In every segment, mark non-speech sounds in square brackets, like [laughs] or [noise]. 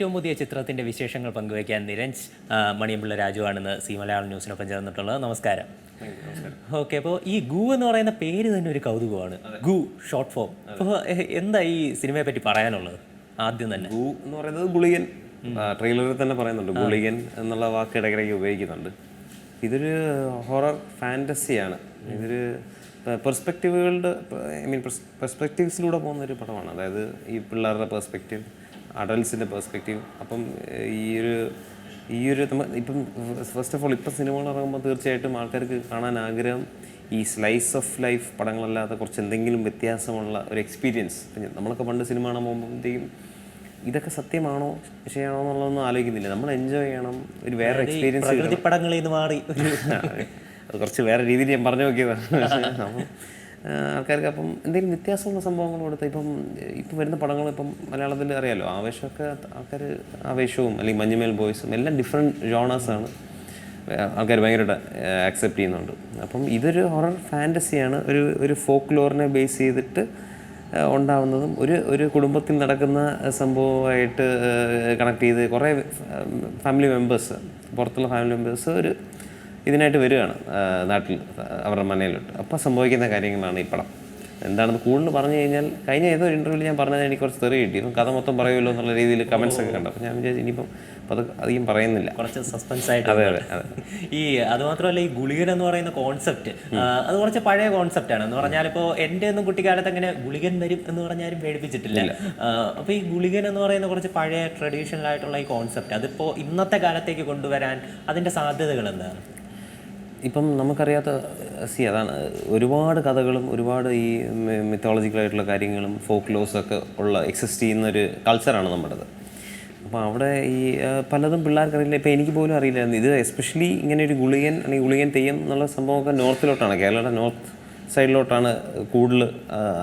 ഏറ്റവും പുതിയ ചിത്രത്തിന്റെ വിശേഷങ്ങൾ പങ്കുവയ്ക്കാൻ നിരഞ്ജ് മണിയമ്പിള്ള രാജുവാണെന്ന് സി മലയാളം ന്യൂസിനൊപ്പം ചേർന്നിട്ടുള്ളത്. നമസ്കാരം. ഓക്കെ അപ്പോൾ ഈ ഗു എന്ന് പറയുന്ന പേര് തന്നെ ഒരു കൗതുകമാണ്. ഗു ഷോർട്ട് ഫോം അപ്പോൾ എന്താ ഈ സിനിമയെ പറ്റി പറയാനുള്ളത് ആദ്യം തന്നെ? ഗു എന്ന് പറയുന്നത് ഗുളികൻ. ട്രെയിലറിൽ തന്നെ പറയുന്നുണ്ട്. ഗുളികൻ എന്നുള്ള വാക്ക് ഇടയ്ക്കിടയ്ക്ക് ഉപയോഗിക്കുന്നുണ്ട്. ഇതൊരു ഹൊറർ ഫാന്റസിയാണ് ഇതൊരു പെർസ്പെക്റ്റീവുകളുടെ ഐ മീൻ പെർസ്പെക്റ്റീവ്സിലൂടെ പോകുന്ന ഒരു പടമാണ്. അതായത് ഈ പിള്ളേരുടെ പെർസ്പെക്റ്റീവ് അഡൽസിന്റെ പെർസ്പെക്റ്റീവ് അപ്പം ഈ ഒരു ഈ ഒരു ഇപ്പം ഫസ്റ്റ് ഓഫ് ഓൾ ഇപ്പം സിനിമകൾ ഇറങ്ങുമ്പോൾ തീർച്ചയായിട്ടും ആൾക്കാർക്ക് കാണാൻ ആഗ്രഹം ഈ സ്ലൈസ് ഓഫ് ലൈഫ് പടങ്ങളല്ലാതെ കുറച്ച് എന്തെങ്കിലും വ്യത്യാസമുള്ള ഒരു എക്സ്പീരിയൻസ് നമ്മളൊക്കെ പണ്ട് സിനിമ കാണാൻ പോകുമ്പോഴത്തേക്കും ഇതൊക്കെ സത്യമാണോ ശരിയാണോ എന്നുള്ളതൊന്നും ആലോചിക്കുന്നില്ല. നമ്മൾ എൻജോയ് ചെയ്യണം ഒരു വേറെ എക്സ്പീരിയൻസ് പടങ്ങളിൽ നിന്ന് മാറി. അത് കുറച്ച് വേറെ രീതിയിൽ ഞാൻ പറഞ്ഞു നോക്കിയതാണ്. അപ്പം ആൾക്കാർക്ക് അപ്പം എന്തെങ്കിലും വ്യത്യാസമുള്ള സംഭവങ്ങൾ കൊടുത്ത് ഇപ്പം ഇപ്പം വരുന്ന പടങ്ങൾ ഇപ്പം മലയാളത്തിൽ അറിയാലോ ആവേശമൊക്കെ ആൾക്കാർ ആവേശവും അല്ലെങ്കിൽ മഞ്ഞുമേൽ ബോയ്സും എല്ലാം ഡിഫറെന്റ് ജോണേഴ്സാണ് ആൾക്കാർ ഭയങ്കരമായിട്ട് ആക്സെപ്റ്റ് ചെയ്യുന്നുണ്ട്. അപ്പം ഇതൊരു ഹൊറർ ഫാന്റസിയാണ് ഒരു ഒരു ഫോക്ക് ലോറിനെ ബേസ് ചെയ്തിട്ട് ഉണ്ടാവുന്നതും ഒരു ഒരു കുടുംബത്തിൽ നടക്കുന്ന സംഭവമായിട്ട് കണക്ട് ചെയ്ത് കുറേ ഫാമിലി മെമ്പേഴ്സ് പുറത്തുള്ള ഫാമിലി മെമ്പേഴ്സ് ഒരു ഇതിനായിട്ട് വരികയാണ് നാട്ടിൽ അവരുടെ മനയിലോട്ട് അപ്പോൾ സംഭവിക്കുന്ന കാര്യങ്ങളാണ് ഈ പടം. എന്താണെന്ന് കൂടുതൽ പറഞ്ഞു കഴിഞ്ഞാൽ കഴിഞ്ഞ ഏതോ ഇന്റർവ്യൂവിൽ ഞാൻ പറഞ്ഞത് എനിക്ക് കുറച്ച് തെറി കിട്ടി. ഇപ്പം കഥ മൊത്തം പറയുമല്ലോ എന്നുള്ള രീതിയിൽ കമൻസ് ഒക്കെ കണ്ടു. അപ്പം ഞാൻ വിചാരിച്ചു ഇനിയിപ്പം അത് അധികം പറയുന്നില്ല. കുറച്ച് സസ്പെൻസ് ആയിട്ട് അതെ അതെ അതെ. ഈ അതുമാത്രമല്ല ഈ ഗുളികൻ എന്ന് പറയുന്ന കോൺസെപ്റ്റ് അത് കുറച്ച് പഴയ കോൺസെപ്റ്റ് ആണ്. എന്ന് പറഞ്ഞാൽ ഇപ്പോൾ എന്റെ ഒന്നും കുട്ടിക്കാലത്ത് അങ്ങനെ ഗുളികൻ വരും എന്ന് പറഞ്ഞാലും പേടിപ്പിച്ചിട്ടില്ല. അപ്പോൾ ഈ ഗുളികൻ എന്ന് പറയുന്ന കുറച്ച് പഴയ ട്രഡീഷണൽ ആയിട്ടുള്ള ഈ കോൺസെപ്റ്റ് അതിപ്പോൾ ഇന്നത്തെ കാലത്തേക്ക് കൊണ്ടുവരാൻ അതിന്റെ സാധ്യതകൾ എന്താണ്? ഇപ്പം നമുക്കറിയാത്ത സി അതാണ്. ഒരുപാട് കഥകളും ഒരുപാട് ഈ മിത്തോളജിക്കലായിട്ടുള്ള കാര്യങ്ങളും ഫോക്ക് ലോസ് ഒക്കെ ഉള്ള എക്സിസ്റ്റ് ചെയ്യുന്ന ഒരു കൾച്ചറാണ് നമ്മുടേത്. അപ്പോൾ അവിടെ ഈ പലതും പിള്ളേർക്കറിയില്ല ഇപ്പോൾ എനിക്ക് പോലും അറിയില്ലായിരുന്നു. ഇത് എസ്പെഷ്യലി ഇങ്ങനെ ഒരു ഗുളികൻ അല്ലെങ്കിൽ ഗുളികൻ തെയ്യം എന്നുള്ള സംഭവമൊക്കെ നോർത്തിലോട്ടാണ് കേരളയുടെ നോർത്ത് സൈഡിലോട്ടാണ് കൂടുതൽ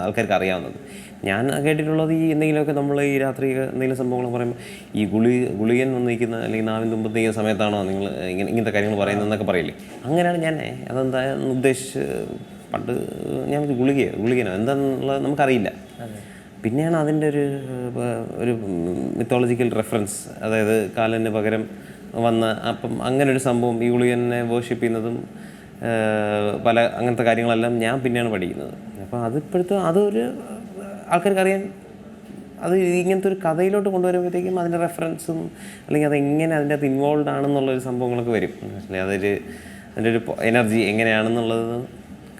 ആൾക്കാർക്ക് അറിയാവുന്നത്. ഞാൻ കേട്ടിട്ടുള്ളത് ഈ എന്തെങ്കിലുമൊക്കെ നമ്മൾ ഈ രാത്രി എന്തെങ്കിലും സംഭവങ്ങൾ പറയുമ്പോൾ ഈ ഗുളി ഗുളികൻ വന്നിരിക്കുന്ന അല്ലെങ്കിൽ നാവിൻ തുമ്പത്ത് നിൽക്കുന്ന സമയത്താണോ നിങ്ങൾ ഇങ്ങനെ ഇങ്ങനത്തെ കാര്യങ്ങൾ പറയുന്നതെന്നൊക്കെ പറയില്ലേ? അങ്ങനെയാണ് ഞാൻ അതെന്താ ഉദ്ദേശിച്ച് പണ്ട് ഞാൻ ഗുളികയോ ഗുളികനോ എന്താണെന്നുള്ളത് നമുക്കറിയില്ല. പിന്നെയാണ് അതിന്റെ ഒരു ഒരു മിത്തോളജിക്കൽ റെഫറൻസ് അതായത് കാലന് പകരം വന്ന അപ്പം അങ്ങനെ ഒരു സംഭവം ഈ ഗുളികനെ വേർഷിപ്പ് ചെയ്യുന്നതും പല അങ്ങനത്തെ കാര്യങ്ങളെല്ലാം ഞാൻ പിന്നെയാണ് പഠിക്കുന്നത്. അപ്പോൾ അതിപ്പോഴത്തെ അതൊരു ആൾക്കാർക്ക് അറിയാൻ അത് ഇങ്ങനത്തെ ഒരു കഥയിലോട്ട് കൊണ്ടുവരുമ്പോഴത്തേക്കും അതിന്റെ റെഫറൻസും അല്ലെങ്കിൽ അതെങ്ങനെ അതിന്റെ അകത്ത് ഇൻവോൾവ് ആണെന്നുള്ളൊരു സംഭവങ്ങളൊക്കെ വരും. അല്ലെങ്കിൽ അതൊരു അതിന്റെ ഒരു എനർജി എങ്ങനെയാണെന്നുള്ളത്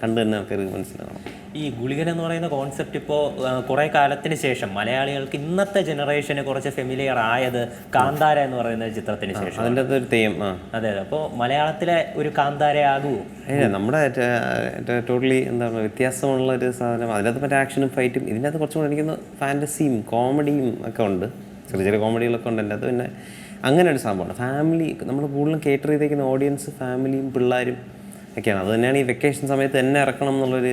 കണ്ടു തന്നെ ആൾക്കാർക്ക് മനസ്സിലാവണം. ഈ ഗുളികൻ എന്ന് പറയുന്ന കോൺസെപ്റ്റ് ഇപ്പോൾ കുറേ കാലത്തിന് ശേഷം മലയാളികൾക്ക് ഇന്നത്തെ ജനറേഷന് കുറച്ച് ഫെമിലിയർ ആയത് കാന്താര എന്ന് പറയുന്ന ചിത്രത്തിന് ശേഷം. അതിന്റെ അകത്ത് ഒരു തെയ്യം ആ. അതെ അതെ. അപ്പോൾ മലയാളത്തിലെ ഒരു കാന്താര ആകുമോ നമ്മുടെ ടോട്ടലി എന്താണ് വ്യത്യാസമുള്ള ഒരു സാധനം. അതിനകത്ത് മറ്റേ ആക്ഷനും ഫൈറ്റും ഇതിനകത്ത് കുറച്ചും കൂടെ എനിക്കൊന്ന് ഫാന്റസിയും കോമഡിയും ഒക്കെ ഉണ്ട്. ചെറിയ ചെറിയ കോമഡികളൊക്കെ ഉണ്ട് എന്റെ അത് പിന്നെ അങ്ങനെ ഒരു സംഭവമാണ് ഫാമിലി നമ്മൾ കൂടുതലും കേറ്റർ ചെയ്തേക്കുന്ന ഓഡിയൻസ് ഫാമിലിയും പിള്ളേരും ഒക്കെയാണ്. അത് തന്നെയാണ് ഈ വെക്കേഷൻ സമയത്ത് തന്നെ ഇറക്കണം എന്നുള്ളൊരു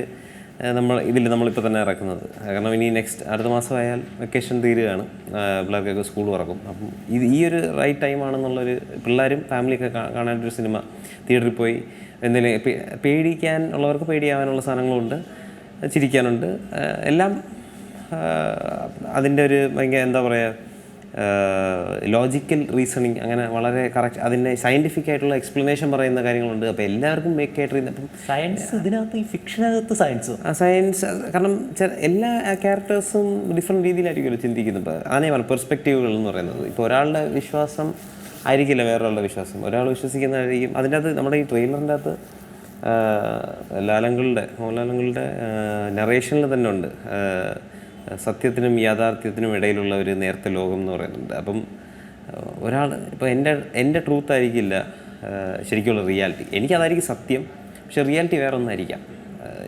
നമ്മൾ ഇതിൽ നമ്മളിപ്പോൾ തന്നെ ഇറക്കുന്നത്. കാരണം ഇനി നെക്സ്റ്റ് അടുത്ത മാസമായാൽ വെക്കേഷൻ തീരുകയാണ്. പിള്ളേർക്കൊക്കെ സ്കൂൾ തുറക്കും. അപ്പം ഇത് ഈ ഒരു റൈറ്റ് ടൈമാണെന്നുള്ളൊരു പിള്ളേരും ഫാമിലിയൊക്കെ കാണാനൊരു സിനിമ തിയേറ്ററിൽ പോയി എന്തെങ്കിലും പേടിക്കാൻ ഉള്ളവർക്ക് പേടിയാവാനുള്ള സാധനങ്ങളുണ്ട്. ചിരിക്കാനുണ്ട്. എല്ലാം അതിന്റെ ഒരു ഭയങ്കര എന്താ പറയുക ലോജിക്കൽ റീസണിങ് അങ്ങനെ വളരെ കറക്റ്റ് അതിന്റെ സയന്റിഫിക് ആയിട്ടുള്ള എക്സ്പ്ലനേഷൻ പറയുന്ന കാര്യങ്ങളുണ്ട്. അപ്പോൾ എല്ലാവർക്കും മേക്ക് ആയിട്ട് അപ്പം സയൻസ് ഇതിനകത്ത് ഈ ഫിക്ഷനകത്ത് സയൻസ് സയൻസ് കാരണം എല്ലാ ക്യാരക്ടേഴ്സും ഡിഫറെന്റ് രീതിയിലായിരിക്കുമല്ലോ ചിന്തിക്കുന്നത്. പറഞ്ഞു പെർസ്പെക്റ്റീവുകൾ എന്ന് പറയുന്നത്. ഇപ്പോൾ ഒരാളുടെ വിശ്വാസം ആയിരിക്കില്ല വേറൊരാളുടെ വിശ്വാസം. ഒരാൾ വിശ്വസിക്കുന്നതായിരിക്കും. അതിന്റെ അകത്ത് നമ്മുടെ ഈ ട്രെയിലറിന്റെ അകത്ത് ലാലങ്ങളുടെ മോഹൻലാലങ്ങളുടെ നറേഷനിൽ തന്നെ ഉണ്ട്. സത്യത്തിനും യാഥാർത്ഥ്യത്തിനും ഇടയിലുള്ള ഒരു നേരത്തെ ലോകം എന്ന് പറയുന്നുണ്ട്. അപ്പം ഒരാൾ ഇപ്പോൾ എന്റെ എന്റെ ട്രൂത്ത് ആയിരിക്കില്ല ശരിക്കുള്ള റിയാലിറ്റി എനിക്കതായിരിക്കും സത്യം പക്ഷെ റിയാലിറ്റി വേറെ ഒന്നായിരിക്കാം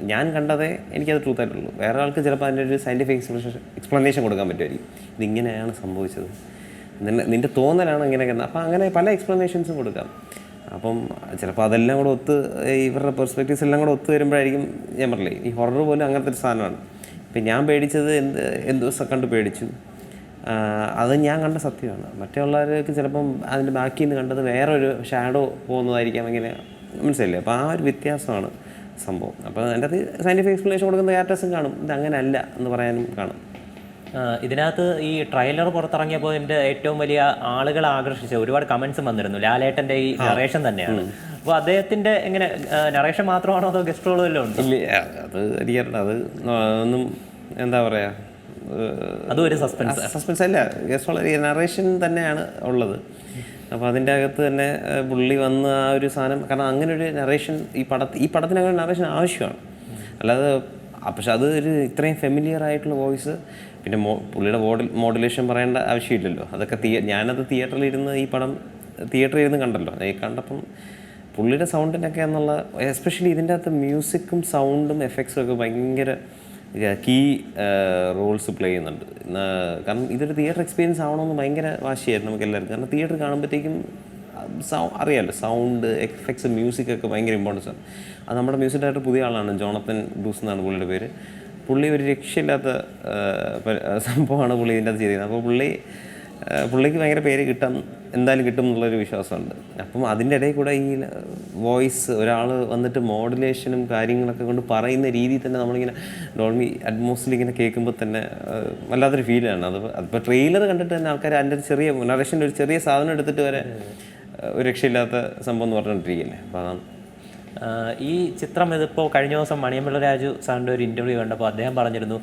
ഞാൻ കണ്ടതേ എനിക്കത് ട്രൂത്ത് ആയിട്ടുള്ളൂ. വേറെ ആൾക്ക് ചിലപ്പോൾ അതിന്റെ ഒരു സയന്റിഫിക് എക്സ്പ്ലനേഷൻ എക്സ്പ്ലനേഷൻ കൊടുക്കാൻ പറ്റുമായിരിക്കും. ഇതിങ്ങനെയാണ് സംഭവിച്ചത്. നിന്നെ നിന്റെ തോന്നലാണ് ഇങ്ങനെയൊക്കെ അപ്പം അങ്ങനെ പല എക്സ്പ്ലനേഷൻസും കൊടുക്കാം. അപ്പം ചിലപ്പോൾ അതെല്ലാം കൂടെ ഒത്ത് ഇവരുടെ പെർസ്പെക്റ്റീവ്സ് എല്ലാം കൂടെ ഒത്തു വരുമ്പോഴായിരിക്കും ഞാൻ പറഞ്ഞില്ലേ ഈ ഹൊറർ പോലും അങ്ങനത്തെ ഒരു സാധനമാണ്. ഇപ്പം ഞാൻ പേടിച്ചത് എന്ത് എന്ത് ദിവസം കണ്ട് പേടിച്ചു. അത് ഞാൻ കണ്ട സത്യമാണ്. മറ്റുള്ളവർക്ക് ചിലപ്പം അതിന്റെ ബാക്കിൽ നിന്ന് കണ്ടത് വേറൊരു ഷാഡോ പോകുന്നതായിരിക്കാം അങ്ങനെ മനസ്സിലായില്ലേ? അപ്പോൾ ആ ഒരു വ്യത്യാസമാണ് സംഭവം. അപ്പോൾ അതിന്റെ അത് സയന്റിഫിക് എക്സ്പ്ലനേഷൻ കൊടുക്കുന്ന ക്യാരക്ടേഴ്സും കാണും. ഇത് അങ്ങനെ അല്ല എന്ന് പറയാനും കാണും. ഇതിനകത്ത് ഈ ട്രെയിലർ പുറത്തിറങ്ങിയപ്പോൾ എന്റെ ഏറ്റവും വലിയ ആളുകളെ ആകർഷിച്ച ഒരുപാട് കമൻസും വന്നിരുന്നു. ലാലേട്ടന്റെ ഈ നറേഷൻ തന്നെയാണ്. അപ്പോൾ അദ്ദേഹത്തിന്റെ എങ്ങനെ നറേഷൻ മാത്രമാണോ അതോ ഗസ്റ്റ് റോൾ വല്ലതും ഉണ്ട്? ഇല്ല അത് എനിക്കറിയണ്ട അത് ഒന്നും എന്താ പറയാ അതൊരു സസ്പെൻസ് സസ്പെൻസ് അല്ല. ഗസ്റ്റ് റോൾ നറേഷൻ തന്നെയാണ് ഉള്ളത്. അപ്പോൾ അതിന്റെ അകത്ത് തന്നെ പുള്ളി വന്ന് ആ ഒരു സാധനം കാരണം അങ്ങനെ ഒരു നറേഷൻ ഈ പടത്ത് ഈ പടത്തിന് അങ്ങനെ നറേഷൻ ആവശ്യമാണ്. അല്ലാതെ പക്ഷെ അത് ഒരു ഇത്രയും ഫെമിലിയർ ആയിട്ടുള്ള വോയിസ് പിന്നെ മോ പുള്ളിയുടെ മോഡൽ മോഡുലേഷൻ പറയേണ്ട ആവശ്യമില്ലല്ലോ. അതൊക്കെ തിയ ഞാനത് തിയേറ്ററിൽ ഇരുന്ന് ഈ പടം തിയേറ്ററിൽ ഇരുന്ന് കണ്ടല്ലോ. ഈ കണ്ടപ്പം പുള്ളിയുടെ സൗണ്ടിനൊക്കെ എന്നുള്ള എസ്പെഷ്യലി ഇതിന്റെ അകത്ത് മ്യൂസിക്കും സൗണ്ടും എഫക്ട്സും ഒക്കെ ഭയങ്കര കീ റോൾസ് പ്ലേ ചെയ്യുന്നുണ്ട്. കാരണം ഇതൊരു തിയേറ്റർ എക്സ്പീരിയൻസ് ആവണമെന്ന് ഭയങ്കര വാശിയായിരുന്നു നമുക്ക് എല്ലാവർക്കും കാരണം തിയേറ്റർ കാണുമ്പോഴത്തേക്കും സൗ അറിയാമല്ലോ സൗണ്ട് എഫക്ട്സ് മ്യൂസിക് ഒക്കെ ഭയങ്കര ഇമ്പോർട്ടൻസ് ആണ്. അത് നമ്മുടെ മ്യൂസിക് ഡയറക്ടർ പുതിയ ആളാണ് ജോണത്തൻ ബ്രൂസ് എന്നാണ് പുള്ളിയുടെ പേര്. പുള്ളി ഒരു രക്ഷയില്ലാത്ത സംഭവമാണ് പുള്ളി ഇതിന്റെ അത് ചെയ്തിരുന്നത് അപ്പോൾ പുള്ളി പുള്ളിക്ക് ഭയങ്കര പേര് കിട്ടാൻ എന്തായാലും കിട്ടും എന്നുള്ളൊരു വിശ്വാസമുണ്ട്. അപ്പം അതിന്റെ ഇടയിൽ കൂടെ ഈ വോയിസ് ഒരാൾ വന്നിട്ട് മോഡുലേഷനും കാര്യങ്ങളൊക്കെ കൊണ്ട് പറയുന്ന രീതിയിൽ തന്നെ നമ്മളിങ്ങനെ ഡോൾമി അറ്റ്മോസ്ഫിയർ ഇങ്ങനെ കേൾക്കുമ്പോൾ തന്നെ വല്ലാത്തൊരു ഫീലാണ് അത് അതിപ്പോൾ ട്രെയിലർ കണ്ടിട്ട് തന്നെ ആൾക്കാർ അതിന്റെ ഒരു ചെറിയ നറേഷന്റെ ഒരു ചെറിയ സാധനം എടുത്തിട്ട് വരെ ഒരു രക്ഷയില്ലാത്ത സംഭവം എന്ന് പറഞ്ഞുകൊണ്ടിരിക്കുകയല്ലേ? അതാണ് ഈ ചിത്രം ഇതിപ്പോൾ കഴിഞ്ഞ ദിവസം മണിയമ്പിള്ള രാജു സാറിന്റെ ഒരു ഇന്റർവ്യൂ കണ്ടപ്പോൾ അദ്ദേഹം പറഞ്ഞിരുന്നു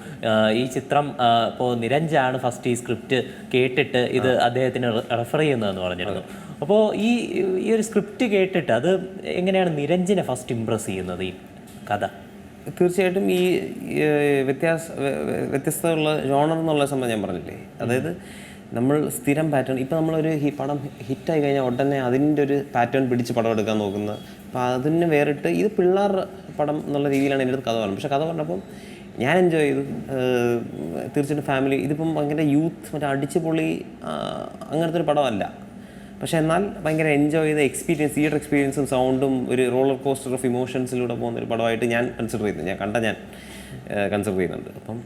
ഈ ചിത്രം ഇപ്പോൾ നിരഞ്ജാണ് ഫസ്റ്റ് ഈ സ്ക്രിപ്റ്റ് കേട്ടിട്ട് ഇത് അദ്ദേഹത്തിന് റെഫർ ചെയ്യുന്നതെന്ന് പറഞ്ഞിരുന്നു. അപ്പോൾ ഈ ഈ ഒരു സ്ക്രിപ്റ്റ് കേട്ടിട്ട് അത് എങ്ങനെയാണ് നിരഞ്ജനെ ഫസ്റ്റ് ഇമ്പ്രസ് ചെയ്യുന്നത് ഈ കഥ? തീർച്ചയായിട്ടും ഈ വ്യത്യാസ വ്യ- വ്യ- വ്യത്യസ്തമുള്ള ജോണർ എന്നുള്ള സംബന്ധം ഞാൻ പറഞ്ഞില്ലേ? അതായത് നമ്മൾ സ്ഥിരം പാറ്റേൺ ഇപ്പം നമ്മളൊരു ഹി പടം ഹിറ്റായി കഴിഞ്ഞാൽ ഉടനെ അതിന്റെ ഒരു പാറ്റേൺ പിടിച്ച് പടം എടുക്കാൻ നോക്കുന്നത് അപ്പം അതിന് വേറിട്ട് ഇത് പിള്ളേർ പടം എന്നുള്ള രീതിയിലാണ് എന്റെ അടുത്ത് കഥ പറഞ്ഞത്. പക്ഷേ കഥ പറഞ്ഞപ്പം ഞാൻ എൻജോയ് ചെയ്തു. തീർച്ചയായിട്ടും ഫാമിലി ഇതിപ്പം ഭയങ്കര യൂത്ത് മറ്റേ അടിച്ച് പൊളി അങ്ങനത്തെ ഒരു പടമല്ല. പക്ഷേ എന്നാൽ ഭയങ്കര എൻജോയ് ചെയ്ത എക്സ്പീരിയൻസ് തിയേറ്റർ എക്സ്പീരിയൻസും സൗണ്ടും ഒരു റോളർ കോസ്റ്റർ ഓഫ് ഇമോഷൻസിലൂടെ പോകുന്ന ഒരു പടമായിട്ട് ഞാൻ കൺസിഡർ ചെയ്യുന്നു ഞാൻ കണ്ട ഞാൻ കൺസിഡർ ചെയ്യുന്നുണ്ട്. അപ്പം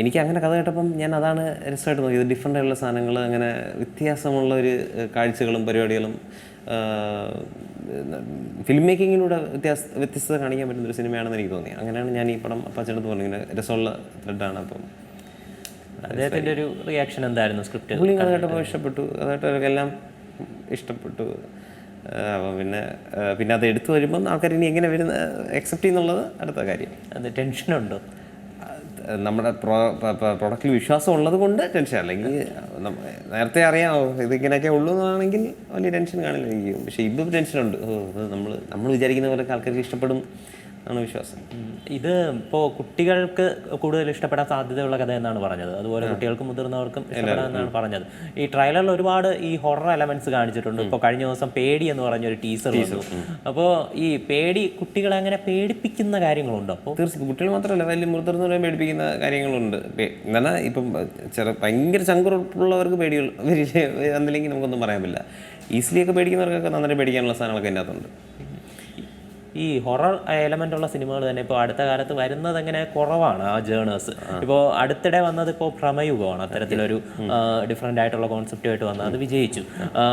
എനിക്ക് അങ്ങനെ കഥ കേട്ടപ്പം ഞാൻ അതാണ് രസമായിട്ട് നോക്കിയത്. ഡിഫറെന്റ് ആയിട്ടുള്ള സാധനങ്ങൾ അങ്ങനെ വ്യത്യാസമുള്ള ഒരു കാഴ്ചകളും പരിപാടികളും ഫിലിം മേക്കിങ്ങിലൂടെ വ്യത്യാസ വ്യത്യസ്തത കാണിക്കാൻ പറ്റുന്ന ഒരു സിനിമയാണെന്ന് എനിക്ക് തോന്നി. അങ്ങനെയാണ് ഞാൻ ഈ പടം അപ്പാച്ചെടുത്ത് പറഞ്ഞു ഇങ്ങനെ രസമുള്ള ത്രെഡാണ് അപ്പം. അദ്ദേഹത്തിന്റെ ഒരു റിയാക്ഷൻ എന്തായിരുന്നു സ്ക്രിപ്റ്റ് പുള്ളി കഥ കേട്ടപ്പോൾ ഇഷ്ടപ്പെട്ടു. അതായിട്ട് എല്ലാം ഇഷ്ടപ്പെട്ടു. അപ്പം പിന്നെ പിന്നെ അത് എടുത്തു വരുമ്പം ആൾക്കാർ ഇനി എങ്ങനെ വരുന്ന അക്സെപ്റ്റ് ചെയ്യുന്നുള്ളത് അടുത്ത കാര്യം. അത് ടെൻഷനുണ്ടോ നമ്മുടെ പ്രൊഡക്റ്റിൽ വിശ്വാസം ഉള്ളത് കൊണ്ട് ടെൻഷൻ അല്ലെങ്കിൽ നേരത്തെ അറിയാമോ ഇതിങ്ങനെയൊക്കെ ഉള്ളൂ എന്നാണെങ്കിൽ വലിയ ടെൻഷൻ കാണില്ല എനിക്ക്. പക്ഷേ ഇപ്പം ടെൻഷനുണ്ട്. നമ്മൾ നമ്മൾ വിചാരിക്കുന്ന പോലെ ആൾക്കാർക്ക് ഇഷ്ടപ്പെടും. എന്നാണ് വിശ്വാസം. ഇത് ഇപ്പോൾ കുട്ടികൾക്ക് കൂടുതൽ ഇഷ്ടപ്പെടാൻ സാധ്യതയുള്ള കഥ എന്നാണ് പറഞ്ഞത്. അതുപോലെ കുട്ടികൾക്കും മുതിർന്നവർക്കും ഇഷ്ടപ്പെടാമെന്നാണ് പറഞ്ഞത്. ഈ ട്രയലറിൽ ഒരുപാട് ഈ ഹൊറർ എലമെന്റ്സ് കാണിച്ചിട്ടുണ്ട്. ഇപ്പോൾ കഴിഞ്ഞ ദിവസം പേടി എന്ന് പറഞ്ഞ ഒരു ടീസർ. വന്നു. അപ്പോൾ ഈ പേടി കുട്ടികളെ അങ്ങനെ പേടിപ്പിക്കുന്ന കാര്യങ്ങളുണ്ട്? അപ്പോൾ തീർച്ചയായും. കുട്ടികൾ മാത്രമല്ല വലിയ മുതിർന്നവരെ പേടിപ്പിക്കുന്ന കാര്യങ്ങളുണ്ട്. എന്നാൽ ഇപ്പം ചെറു ഭയങ്കര ചങ്കുറപ്പുള്ളവർക്ക് പേടികൾ വരില്ല? എന്നില്ലെങ്കിൽ നമുക്കൊന്നും പറയാൻ പറ്റില്ല. ഈസിലി ഒക്കെ പേടിക്കുന്നവർക്കൊക്കെ നന്നായി പേടിക്കാനുള്ള സാധനങ്ങളൊക്കെ അതിനകത്തുണ്ട്. ഈ ഹൊറർ എലമെന്റ് ഉള്ള സിനിമകൾ തന്നെ ഇപ്പോൾ അടുത്ത കാലത്ത് വരുന്നത് അങ്ങനെ കുറവാണ് ആ ജേണേഴ്സ് ഇപ്പോൾ അടുത്തിടെ വന്നത് ഇപ്പോൾ പ്രമയുഗമാണ്. അത്തരത്തിലൊരു ഡിഫറെന്റ് ആയിട്ടുള്ള കോൺസെപ്റ്റുമായിട്ട് വന്നത്. അത് വിജയിച്ചു.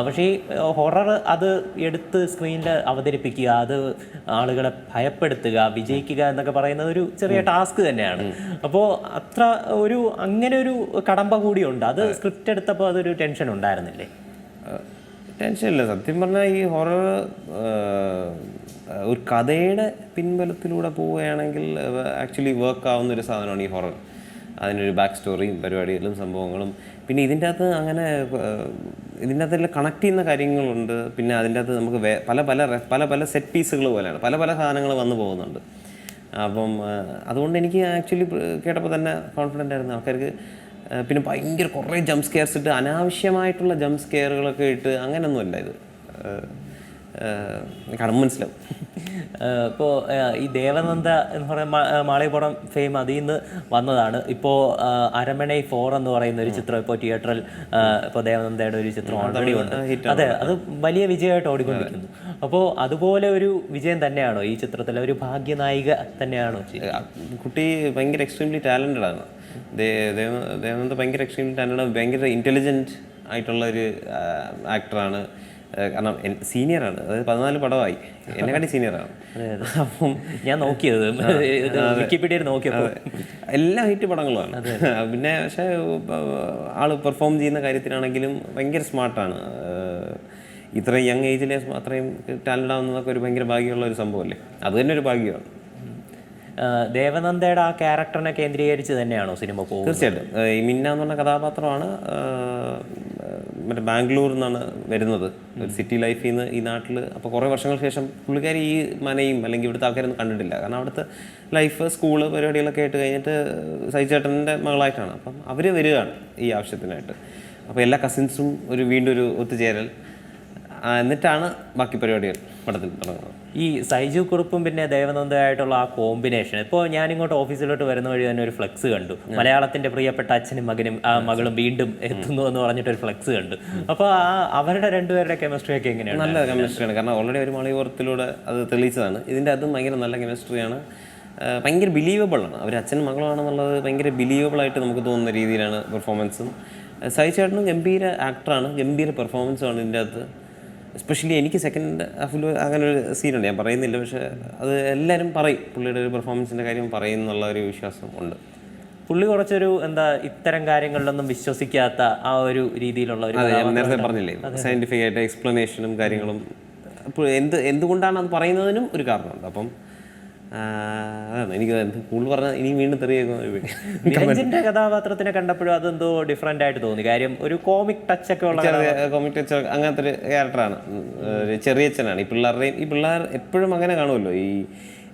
പക്ഷേ ഈ ഹൊറർ അത് എടുത്ത് സ്ക്രീനിൽ അവതരിപ്പിക്കുക അത് ആളുകളെ ഭയപ്പെടുത്തുക വിജയിക്കുക എന്നൊക്കെ പറയുന്നത് ഒരു ചെറിയ ടാസ്ക് തന്നെയാണ്. അപ്പോൾ അത്ര ഒരു അങ്ങനെ ഒരു കടമ്പ കൂടിയുണ്ട്. അത് സ്ക്രിപ്റ്റ് എടുത്തപ്പോൾ അതൊരു ടെൻഷൻ ഉണ്ടായിരുന്നില്ലേ? ടെൻഷൻ ഇല്ല. സത്യം പറഞ്ഞാൽ ഈ ഹൊറർ ഒരു കഥയുടെ പിൻബലത്തിലൂടെ പോവുകയാണെങ്കിൽ ആക്ച്വലി വർക്ക് ആവുന്ന ഒരു സാധനമാണ് ഈ ഹൊറർ അതിനൊരു ബാക്ക് സ്റ്റോറിയും പരിപാടികളും സംഭവങ്ങളും. പിന്നെ ഇതിന്റെ അകത്ത് അങ്ങനെ ഇതിന്റെ അകത്തെല്ലാം കണക്ട് ചെയ്യുന്ന കാര്യങ്ങളുണ്ട്. പിന്നെ അതിന്റെ അകത്ത് നമുക്ക് പല പല പല പല സെറ്റ് പീസുകൾ പോലെയാണ്. പല പല സാധനങ്ങൾ വന്നു പോകുന്നുണ്ട്. അപ്പം അതുകൊണ്ട് എനിക്ക് ആക്ച്വലി കേട്ടപ്പോൾ തന്നെ കോൺഫിഡന്റ് ആയിരുന്നു. ആൾക്കാർക്ക് പിന്നെ ഭയങ്കര കുറേ ജംപ് സ്കെയർസ് ഇട്ട് അനാവശ്യമായിട്ടുള്ള ജംപ് സ്കെയറുകളൊക്കെ ഇട്ട് അങ്ങനെയൊന്നുമല്ല ഇത്. കാണുമ്പോൾ മനസ്സിലാവും. ഇപ്പോൾ ഈ ദേവനന്ദ എന്ന് പറയുന്ന മാളികപ്പുറം ഫെയിം അതിൽ നിന്ന് വന്നതാണ്. ഇപ്പോൾ അരമണൈ ഫോർ എന്ന് പറയുന്ന ഒരു ചിത്രം ഇപ്പോൾ തിയേറ്ററിൽ ഇപ്പോൾ ദേവനന്ദയുടെ ഒരു ചിത്രം ഓൾറെഡി ഉണ്ട്. അതെ അത് വലിയ വിജയമായിട്ട് ഓടിക്കൊണ്ടിരിക്കുന്നു. അപ്പോൾ അതുപോലെ ഒരു വിജയം തന്നെയാണോ ഈ ചിത്രത്തിൽ? ഒരു ഭാഗ്യനായിക തന്നെയാണോ കുട്ടി ഭയങ്കര എക്സ്ട്രീംലി ടാലന്റഡ് ആണ്. ദേവനന്ദ ഭയങ്കര എക്സ്ട്രീംലി ടാലന്റഡ് ഭയങ്കര ഇന്റലിജന്റ് ആയിട്ടുള്ള ഒരു ആക്ടറാണ് കാരണം സീനിയറാണ് അതായത് പതിനാല് പടമായി. എന്നെക്കാട്ടി സീനിയറാണ് അപ്പം ഞാൻ നോക്കിയത്. വിക്കിപീഡിയ വിക്കിപീഡിയയിൽ നോക്കിയപ്പോൾ എല്ലാ ഹിറ്റ് പടങ്ങളുമാണ്. പിന്നെ പക്ഷേ ആൾ പെർഫോം ചെയ്യുന്ന കാര്യത്തിനാണെങ്കിലും ഭയങ്കര സ്മാർട്ടാണ് ഇത്രയും യങ് ഏജിലെ അത്രയും ടാലന്റ് ആവുന്നതൊക്കെ ഒരു ഭയങ്കര ഭാഗ്യമുള്ള ഒരു സംഭവമല്ലേ? അത് തന്നെ ഒരു ഭാഗ്യമാണ്. ദേവനന്ദയുടെ ആ ക്യാരക്ടറിനെ കേന്ദ്രീകരിച്ച് തന്നെയാണോ സിനിമ പോകുന്നത്? തീർച്ചയായിട്ടും. ഈ മിന്ന എന്ന് പറഞ്ഞ കഥാപാത്രമാണ് മറ്റേ ബാംഗ്ലൂരിൽ നിന്നാണ് വരുന്നത്. ഒരു സിറ്റി ലൈഫിൽ നിന്ന് ഈ നാട്ടിൽ അപ്പോൾ കുറേ വർഷങ്ങൾക്ക് ശേഷം പുള്ളിക്കാരി ഈ മനയും അല്ലെങ്കിൽ ഇവിടുത്തെ ആൾക്കാരൊന്നും കണ്ടിട്ടില്ല. കാരണം അവിടുത്തെ ലൈഫ് സ്കൂൾ പരിപാടികളൊക്കെ ആയിട്ട് കഴിഞ്ഞിട്ട് സൈചേട്ടന്റെ മകളായിട്ടാണ്. അപ്പം അവർ വരികയാണ് ഈ ആവശ്യത്തിനായിട്ട്. അപ്പോൾ എല്ലാ കസിൻസും ഒരു വീണ്ടും ഒരു ഒത്തുചേരൽ. എന്നിട്ടാണ് ബാക്കി പരിപാടികൾ പടത്തിൽ തുടങ്ങുന്നത്. ഈ സൈജു കുറുപ്പും പിന്നെ ദേവനന്ദയായിട്ടുള്ള ആ കോമ്പിനേഷൻ ഇപ്പോൾ ഞാനിങ്ങോട്ട് ഓഫീസിലോട്ട് വരുന്ന വഴി തന്നെ ഒരു ഫ്ലെക്സ് കണ്ടു. മലയാളത്തിന്റെ പ്രിയപ്പെട്ട അച്ഛനും മകനും ആ മകളും വീണ്ടും എത്തുന്നു എന്ന് പറഞ്ഞിട്ട് ഒരു ഫ്ലെക്സ് കണ്ടു. അപ്പോൾ ആ അവരുടെ രണ്ടുപേരുടെ കെമിസ്ട്രി ഒക്കെ എങ്ങനെയാണ് നല്ല കെമിസ്ട്രിയാണ് കാരണം ഓൾറെഡി ഒരു മണിയോറത്തിലൂടെ അത് തെളിയിച്ചതാണ്. ഇതിന്റെ അതും ഭയങ്കര നല്ല കെമിസ്ട്രിയാണ് ഭയങ്കര ബിലീവബിൾ ആണ്. അവർ അച്ഛനും മകളാണെന്നുള്ളത് ഭയങ്കര ബിലീവബിളായിട്ട് നമുക്ക് തോന്നുന്ന രീതിയിലാണ് പെർഫോമൻസും സൈ ചേട്ടനും ഗംഭീര ആക്ടറാണ് ഗംഭീര പെർഫോമൻസുമാണ് ഇതിന്റെ അകത്ത്. എസ്പെഷ്യലി എനിക്ക് സെക്കൻഡ് ഹാഫിൽ അങ്ങനെ ഒരു സീനുണ്ട് ഞാൻ പറയുന്നില്ല പക്ഷേ അത് എല്ലാവരും പറയും. പുള്ളിയുടെ ഒരു പെർഫോമൻസിന്റെ കാര്യം പറയും എന്നുള്ള ഒരു വിശ്വാസം ഉണ്ട്. പുള്ളി കുറച്ചൊരു എന്താ ഇത്തരം കാര്യങ്ങളിലൊന്നും വിശ്വസിക്കാത്ത ആ ഒരു രീതിയിലുള്ള ഒരു അതെ ഞാൻ നേരത്തെ പറഞ്ഞില്ലേ സയന്റിഫിക് ആയിട്ട് എക്സ്പ്ലനേഷനും കാര്യങ്ങളും എന്ത് എന്തുകൊണ്ടാണ് അത് പറയുന്നതിനും ഒരു കാരണമുണ്ട്. അപ്പം അതാണ്. എനിക്ക് കൂടുതൽ പറഞ്ഞാൽ ഇനി വീണ്ടും നിരഞ്ജന്റെ [laughs] കഥാപാത്രത്തിനെ കണ്ടപ്പോഴും അതെന്തോ ഡിഫറെന്റ് ആയിട്ട് തോന്നി. കാര്യം ഒരു കോമിക് ടച്ച് ഒക്കെ ഉള്ള കോമിക് ടച്ച് അങ്ങനത്തെ ഒരു ക്യാരക്ടറാണ് ചെറിയച്ഛനാണ്. ഈ പിള്ളേരുടെയും ഈ പിള്ളേർ എപ്പോഴും അങ്ങനെ കാണുമല്ലോ. ഈ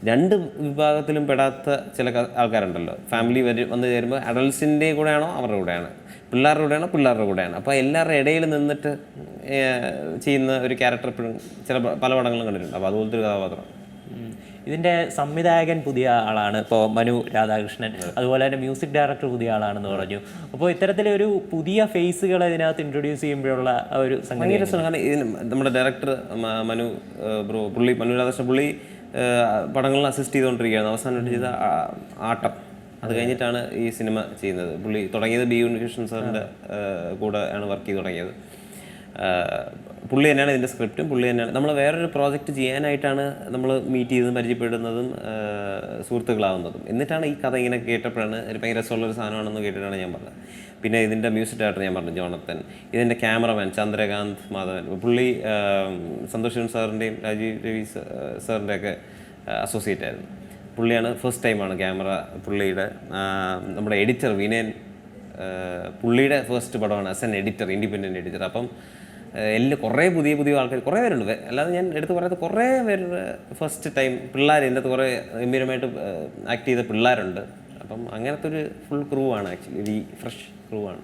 രണ്ട് വിഭാഗത്തിലും പെടാത്ത ചില ആൾക്കാരുണ്ടല്ലോ. ഫാമിലി വരും വന്ന് ചേരുമ്പോൾ അഡൽസിന്റെ കൂടെയാണോ? അവരുടെ കൂടെയാണ്. പിള്ളേരുടെ കൂടെയാണോ? പിള്ളേരുടെ കൂടെയാണ്. അപ്പോൾ എല്ലാവരുടെ ഇടയിൽ നിന്നിട്ട് ചെയ്യുന്ന ഒരു ക്യാരക്ടർ എപ്പോഴും ചില പല പടങ്ങളും കണ്ടിട്ടുണ്ട്. അപ്പോൾ അതുപോലത്തെ ഒരു കഥാപാത്രം. ഉം. ഇതിന്റെ സംവിധായകൻ പുതിയ ആളാണ് ഇപ്പോൾ മനു രാധാകൃഷ്ണൻ. അതുപോലെ തന്നെ മ്യൂസിക് ഡയറക്ടർ പുതിയ ആളാണെന്ന് പറഞ്ഞു. അപ്പോൾ ഇത്തരത്തിലൊരു പുതിയ ഫേസുകൾ ഇതിനകത്ത് ഇൻട്രൊഡ്യൂസ് ചെയ്യുമ്പോഴുള്ള ആ ഒരു സംഗതി കാരണം ഇതിന് നമ്മുടെ ഡയറക്ടർ മനു ബ്രോ പുള്ളി മനു രാധാകൃഷ്ണൻ പുള്ളി പടങ്ങളിൽ അസിസ്റ്റ് ചെയ്തുകൊണ്ടിരിക്കുകയാണ്. അവസാനം ചെയ്ത ആട്ടം. അത് കഴിഞ്ഞിട്ടാണ് ഈ സിനിമ ചെയ്യുന്നത്. പുള്ളി തുടങ്ങിയത് ബി ഉണ്ണികൃഷ്ണൻ സാറിന്റെ കൂടെ ആണ് വർക്ക് ചെയ്ത് തുടങ്ങിയത്. പുള്ളി തന്നെയാണ് ഇതിന്റെ സ്ക്രിപ്റ്റും പുള്ളി തന്നെയാണ്. നമ്മൾ വേറൊരു പ്രോജക്റ്റ് ചെയ്യാനായിട്ടാണ് നമ്മൾ മീറ്റ് ചെയ്തതും പരിചയപ്പെടുന്നതും സുഹൃത്തുക്കളാവുന്നതും. എന്നിട്ടാണ് ഈ കഥ ഇങ്ങനെ കേട്ടപ്പോഴാണ് ഒരു ഭയങ്കര രസമുള്ളൊരു സാധനമാണെന്ന് കേട്ടിട്ടാണ് ഞാൻ പറഞ്ഞത്. പിന്നെ ഇതിന്റെ മ്യൂസിക് ഡയറക്ടർ ഞാൻ പറഞ്ഞു ജോണത്തൻ. ഇതിന്റെ ക്യാമറമാൻ ചന്ദ്രകാന്ത് മാധവൻ. പുള്ളി സന്തോഷ് സാറിന്റെയും രാജീവ് രവി സാറിന്റെ ഒക്കെ അസോസിയേറ്റ് ആയിരുന്നു. പുള്ളിയാണ് ഫസ്റ്റ് ടൈമാണ് ക്യാമറ പുള്ളിയുടെ നമ്മുടെ എഡിറ്റർ വിനയൻ പുള്ളിയുടെ ഫസ്റ്റ് പടമാണ് as an editor independent editor അപ്പം എല്ലാം കുറേ പുതിയ പുതിയ ആൾക്കാർ കുറേ പേരുണ്ട്. അല്ലാതെ ഞാൻ എടുത്ത് പറയാത്ത കുറേ പേര് ഫസ്റ്റ് ടൈം പിള്ളേർ എന്റെ അകത്ത് കുറേ ഗംഭീരമായിട്ട് ആക്ട് ചെയ്ത പിള്ളേരുണ്ട്. അപ്പം അങ്ങനത്തെ ഒരു ഫുൾ ക്രൂ ആണ് ആക്ച്വലി ഫ്രഷ് ക്രൂ ആണ്.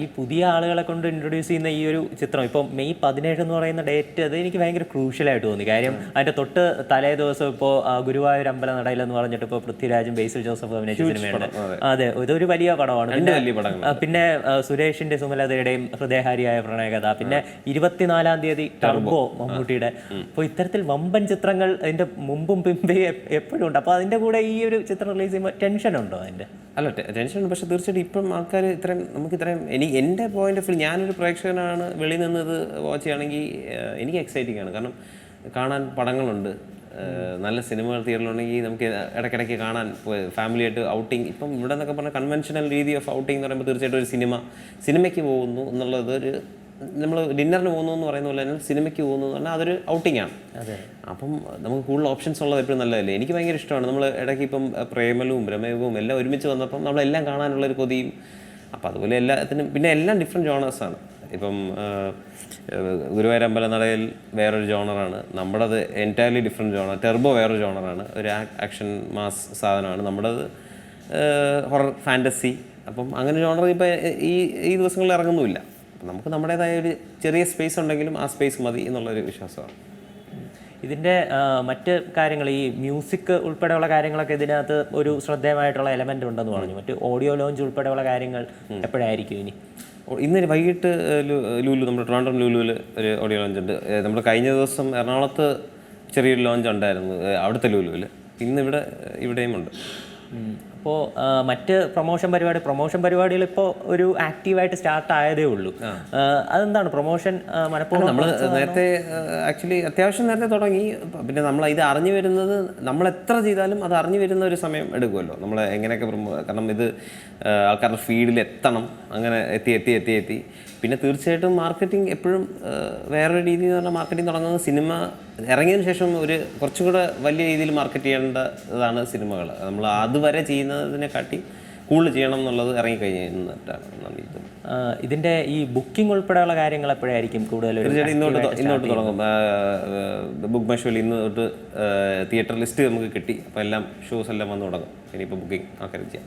ഈ പുതിയ ആളുകളെ കൊണ്ട് ഇൻട്രൊഡ്യൂസ് ചെയ്യുന്ന ഈ ഒരു ചിത്രം ഇപ്പം മെയ് പതിനേഴ് എന്ന് പറയുന്ന ഡേറ്റ് അത് എനിക്ക് ഭയങ്കര ക്രൂഷ്യലായിട്ട് തോന്നി. കാര്യം അതിന്റെ തൊട്ട് തലേ ദിവസം ഇപ്പോൾ ഗുരുവായൂർ അമ്പല നടയിലെന്ന് പറഞ്ഞിട്ട് ഇപ്പോൾ പൃഥ്വിരാജും ബേസിൽ ജോസഫ് അഭിനയിച്ച സിനിമയുണ്ട്. അതെ. ഇതൊരു വലിയ പടമാണ്. പിന്നെ സുരേഷിന്റെ സുമലതയുടെയും ഹൃദയഹാരിയായ പ്രണയകഥ. പിന്നെ ഇരുപത്തിനാലാം തീയതി ടർബോ. മമ്മൂട്ടിയുടെ. അപ്പോൾ ഇത്തരത്തിൽ വമ്പൻ ചിത്രങ്ങൾ അതിന്റെ മുമ്പും പിമ്പി എപ്പോഴും ഉണ്ട്. അപ്പോൾ അതിന്റെ കൂടെ ഈ ഒരു ചിത്രം റിലീസ് ചെയ്യുമ്പോൾ ടെൻഷൻ ഉണ്ടോ അതിന്റെ അല്ല ടെൻഷൻ ഉണ്ട്. പക്ഷേ തീർച്ചയായിട്ടും ഇപ്പം ആൾക്കാർ ഇത്രയും നമുക്ക് ഇത്രയും എനിക്ക് എന്റെ പോയിന്റ് ഓഫ് വ്യൂ ഞാനൊരു പ്രേക്ഷകനാണ് വെളിയിൽ നിന്നത് വാച്ച് ചെയ്യുകയാണെങ്കിൽ എനിക്ക് എക്സൈറ്റിംഗ് ആണ്. കാരണം കാണാൻ പടങ്ങളുണ്ട്. നല്ല സിനിമകൾ തിയേറ്ററിലുണ്ടെങ്കിൽ നമുക്ക് ഇടയ്ക്കിടയ്ക്ക് കാണാൻ ഫാമിലിയായിട്ട് ഔട്ടിങ് ഇപ്പം ഇവിടെ എന്നൊക്കെ പറഞ്ഞാൽ കൺവെൻഷണൽ രീതി ഓഫ് ഔട്ടിംഗ് എന്ന് പറയുമ്പോൾ തീർച്ചയായിട്ടും ഒരു സിനിമ സിനിമയ്ക്ക് പോകുന്നു എന്നുള്ളത് ഒരു നമ്മൾ ഡിന്നറിന് പോകുന്നു എന്ന് പറയുന്ന പോലെ തന്നെ സിനിമയ്ക്ക് പോകുന്നു എന്ന് പറഞ്ഞാൽ അതൊരു ഔട്ടിംഗ് ആണ്. അപ്പം നമുക്ക് കൂടുതൽ ഓപ്ഷൻസ് ഉള്ളത് എപ്പോഴും നല്ലതല്ലേ? എനിക്ക് ഭയങ്കര ഇഷ്ടമാണ്. നമ്മൾ ഇടയ്ക്ക് ഇപ്പം പ്രേമലും പ്രേമലവും എല്ലാം ഒരുമിച്ച് വന്നപ്പം നമ്മളെല്ലാം കാണാനുള്ള ഒരു കൊതിയും അപ്പം അതുപോലെ എല്ലാത്തിനും പിന്നെ എല്ലാം ഡിഫറെന്റ് ജോണേഴ്സാണ് ഇപ്പം ഗുരുവായൂരമ്പല നടയിൽ വേറൊരു ജോണറാണ് നമ്മുടേത് എന്റയർലി ഡിഫറെന്റ് ജോണർ ടെർബോ വേറൊരു ജോണറാണ് ഒരു ആക്ഷൻ മാസ് സാധനമാണ്. നമ്മുടേത് ഹൊറർ ഫാന്റസി അപ്പം അങ്ങനെ ജോണർ ഇപ്പോൾ ഈ ഈ ദിവസങ്ങളിൽ ഇറങ്ങുന്നുമില്ല. നമുക്ക് നമ്മുടേതായ ഒരു ചെറിയ സ്പേസ് ഉണ്ടെങ്കിലും ആ സ്പേസ് മതി എന്നുള്ളൊരു വിശ്വാസമാണ്. ഇതിന്റെ ആ, മറ്റ് കാര്യങ്ങൾ ഈ മ്യൂസിക് ഉൾപ്പെടെയുള്ള കാര്യങ്ങളൊക്കെ ഇതിനകത്ത് ഒരു ശ്രദ്ധേയമായിട്ടുള്ള എലമെന്റ് ഉണ്ടെന്ന് പറഞ്ഞു. മറ്റ് ഓഡിയോ ലോഞ്ച് ഉൾപ്പെടെയുള്ള കാര്യങ്ങൾ എപ്പോഴായിരിക്കും ഇനി? ഇന്ന് വൈകിട്ട് ലൂലു നമ്മുടെ ട്രിവാൻഡ്രം ലൂലുവിൽ ഒരു ഓഡിയോ ലോഞ്ച് ഉണ്ട്. നമ്മൾ നമ്മുടെ കഴിഞ്ഞ ദിവസം എറണാകുളത്ത് ചെറിയൊരു ലോഞ്ച് ഉണ്ടായിരുന്നു അവിടുത്തെ ലൂലുവിൽ ഇന്ന് ഇവിടെ ഇവിടെയും ഉണ്ട്. അപ്പോൾ മറ്റ് പ്രൊമോഷൻ പരിപാടി പ്രൊമോഷൻ പരിപാടികൾ ഇപ്പോൾ ഒരു ആക്റ്റീവായിട്ട് സ്റ്റാർട്ട് ആയതേ ഉള്ളൂ. അതെന്താണ് പ്രൊമോഷൻ മനഃപൂർവം നമ്മൾ നേരത്തെ ആക്ച്വലി അത്യാവശ്യം നേരത്തെ തുടങ്ങി. പിന്നെ നമ്മൾ ഇത് അറിഞ്ഞു വരുന്നത് നമ്മൾ എത്ര ചെയ്താലും അത് അറിഞ്ഞു വരുന്ന ഒരു സമയം എടുക്കുമല്ലോ. നമ്മൾ എങ്ങനെയൊക്കെ കാരണം ഇത് ആൾക്കാരുടെ ഫീൽഡിൽ എത്തണം. അങ്ങനെ എത്തി എത്തി എത്തി എത്തി. പിന്നെ തീർച്ചയായിട്ടും മാർക്കറ്റിംഗ് എപ്പോഴും വേറൊരു രീതി എന്ന് പറഞ്ഞാൽ മാർക്കറ്റിംഗ് തുടങ്ങുന്നത് സിനിമ ഇറങ്ങിയതിന് ശേഷം ഒരു കുറച്ചുകൂടെ വലിയ രീതിയിൽ മാർക്കറ്റ് ചെയ്യേണ്ടതാണ് സിനിമകൾ. നമ്മൾ അതുവരെ ചെയ്യുന്നതിനെക്കാട്ടി കൂടുതൽ ചെയ്യണം എന്നുള്ളത് ഇറങ്ങിക്കഴിഞ്ഞിട്ടാണ് ഇതിന്റെ ഈ ബുക്കിംഗ് ഉൾപ്പെടെയുള്ള കാര്യങ്ങൾ എപ്പോഴായിരിക്കും കൂടുതൽ തീർച്ചയായിട്ടും ഇന്നോട്ട് ഇന്നോട്ട് തുടങ്ങും. ബുക്ക് മൈ ഷോയിൽ ഇന്ന് തൊട്ട് തിയേറ്റർ ലിസ്റ്റ് നമുക്ക് കിട്ടി. അപ്പോൾ എല്ലാം ഷോസ് എല്ലാം വന്ന് തുടങ്ങും. ഇനിയിപ്പോൾ ബുക്കിംഗ് ആൾക്കാർ ചെയ്യാം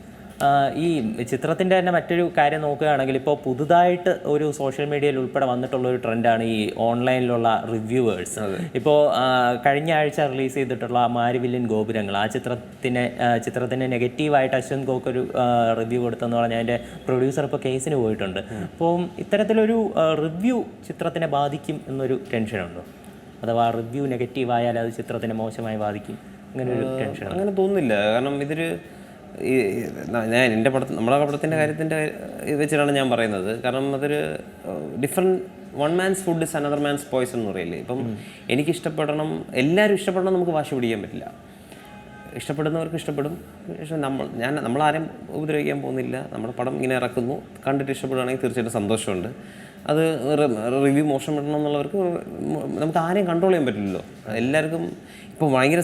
ഈ ചിത്രത്തിന്റെ തന്നെ മറ്റൊരു കാര്യം നോക്കുകയാണെങ്കിൽ ഇപ്പോൾ പുതുതായിട്ട് ഒരു സോഷ്യൽ മീഡിയയിൽ ഉൾപ്പെടെ വന്നിട്ടുള്ള ഒരു ട്രെൻഡാണ് ഈ ഓൺലൈനിലുള്ള റിവ്യൂവേഴ്സ്. ഇപ്പോൾ കഴിഞ്ഞ ആഴ്ച റിലീസ് ചെയ്തിട്ടുള്ള മാരിവില്ലിൻ ഗോപുരങ്ങൾ ആ ചിത്രത്തിനെ ചിത്രത്തിന് നെഗറ്റീവായിട്ട് അശ്വന്ത് ഗോക്ക് ഒരു റിവ്യൂ കൊടുത്തെന്ന് പറഞ്ഞാൽ അതിന്റെ പ്രൊഡ്യൂസർ ഇപ്പോൾ കേസിന് പോയിട്ടുണ്ട്. അപ്പോൾ ഇത്തരത്തിലൊരു റിവ്യൂ ചിത്രത്തിനെ ബാധിക്കും എന്നൊരു ടെൻഷനുണ്ടോ? അഥവാ റിവ്യൂ നെഗറ്റീവ് ആയാൽ അത് ചിത്രത്തിനെ മോശമായി ബാധിക്കും? അങ്ങനെ ഒരു ടെൻഷൻ അങ്ങനെ തോന്നുന്നില്ല. കാരണം ഇതൊരു ഈ ഞാൻ എന്റെ പടത്തിൽ നമ്മളെ പടത്തിന്റെ കാര്യത്തിന്റെ ഇത് വെച്ചിട്ടാണ് ഞാൻ പറയുന്നത്. കാരണം അതൊരു different one man's food is another man's poison എന്ന് പറയില്ലേ? ഇപ്പം എനിക്ക് ഇഷ്ടപ്പെടണം എല്ലാവരും ഇഷ്ടപ്പെടണം നമുക്ക് വാശി പിടിക്കാൻ പറ്റില്ല. ഇഷ്ടപ്പെടുന്നവർക്ക് ഇഷ്ടപ്പെടും. പക്ഷെ നമ്മൾ ഞാൻ നമ്മളാരും ഉപദ്രവിക്കാൻ പോകുന്നില്ല. നമ്മുടെ പടം ഇങ്ങനെ ഇറക്കുന്നു. കണ്ടിട്ട് ഇഷ്ടപ്പെടുകയാണെങ്കിൽ തീർച്ചയായിട്ടും സന്തോഷമുണ്ട്. അത് റിവ്യൂ മോശം ഇടണം എന്നുള്ളവർക്ക് നമുക്ക് ആരെയും കൺട്രോൾ ചെയ്യാൻ പറ്റില്ലല്ലോ. എല്ലാവർക്കും ഇപ്പോൾ ഭയങ്കര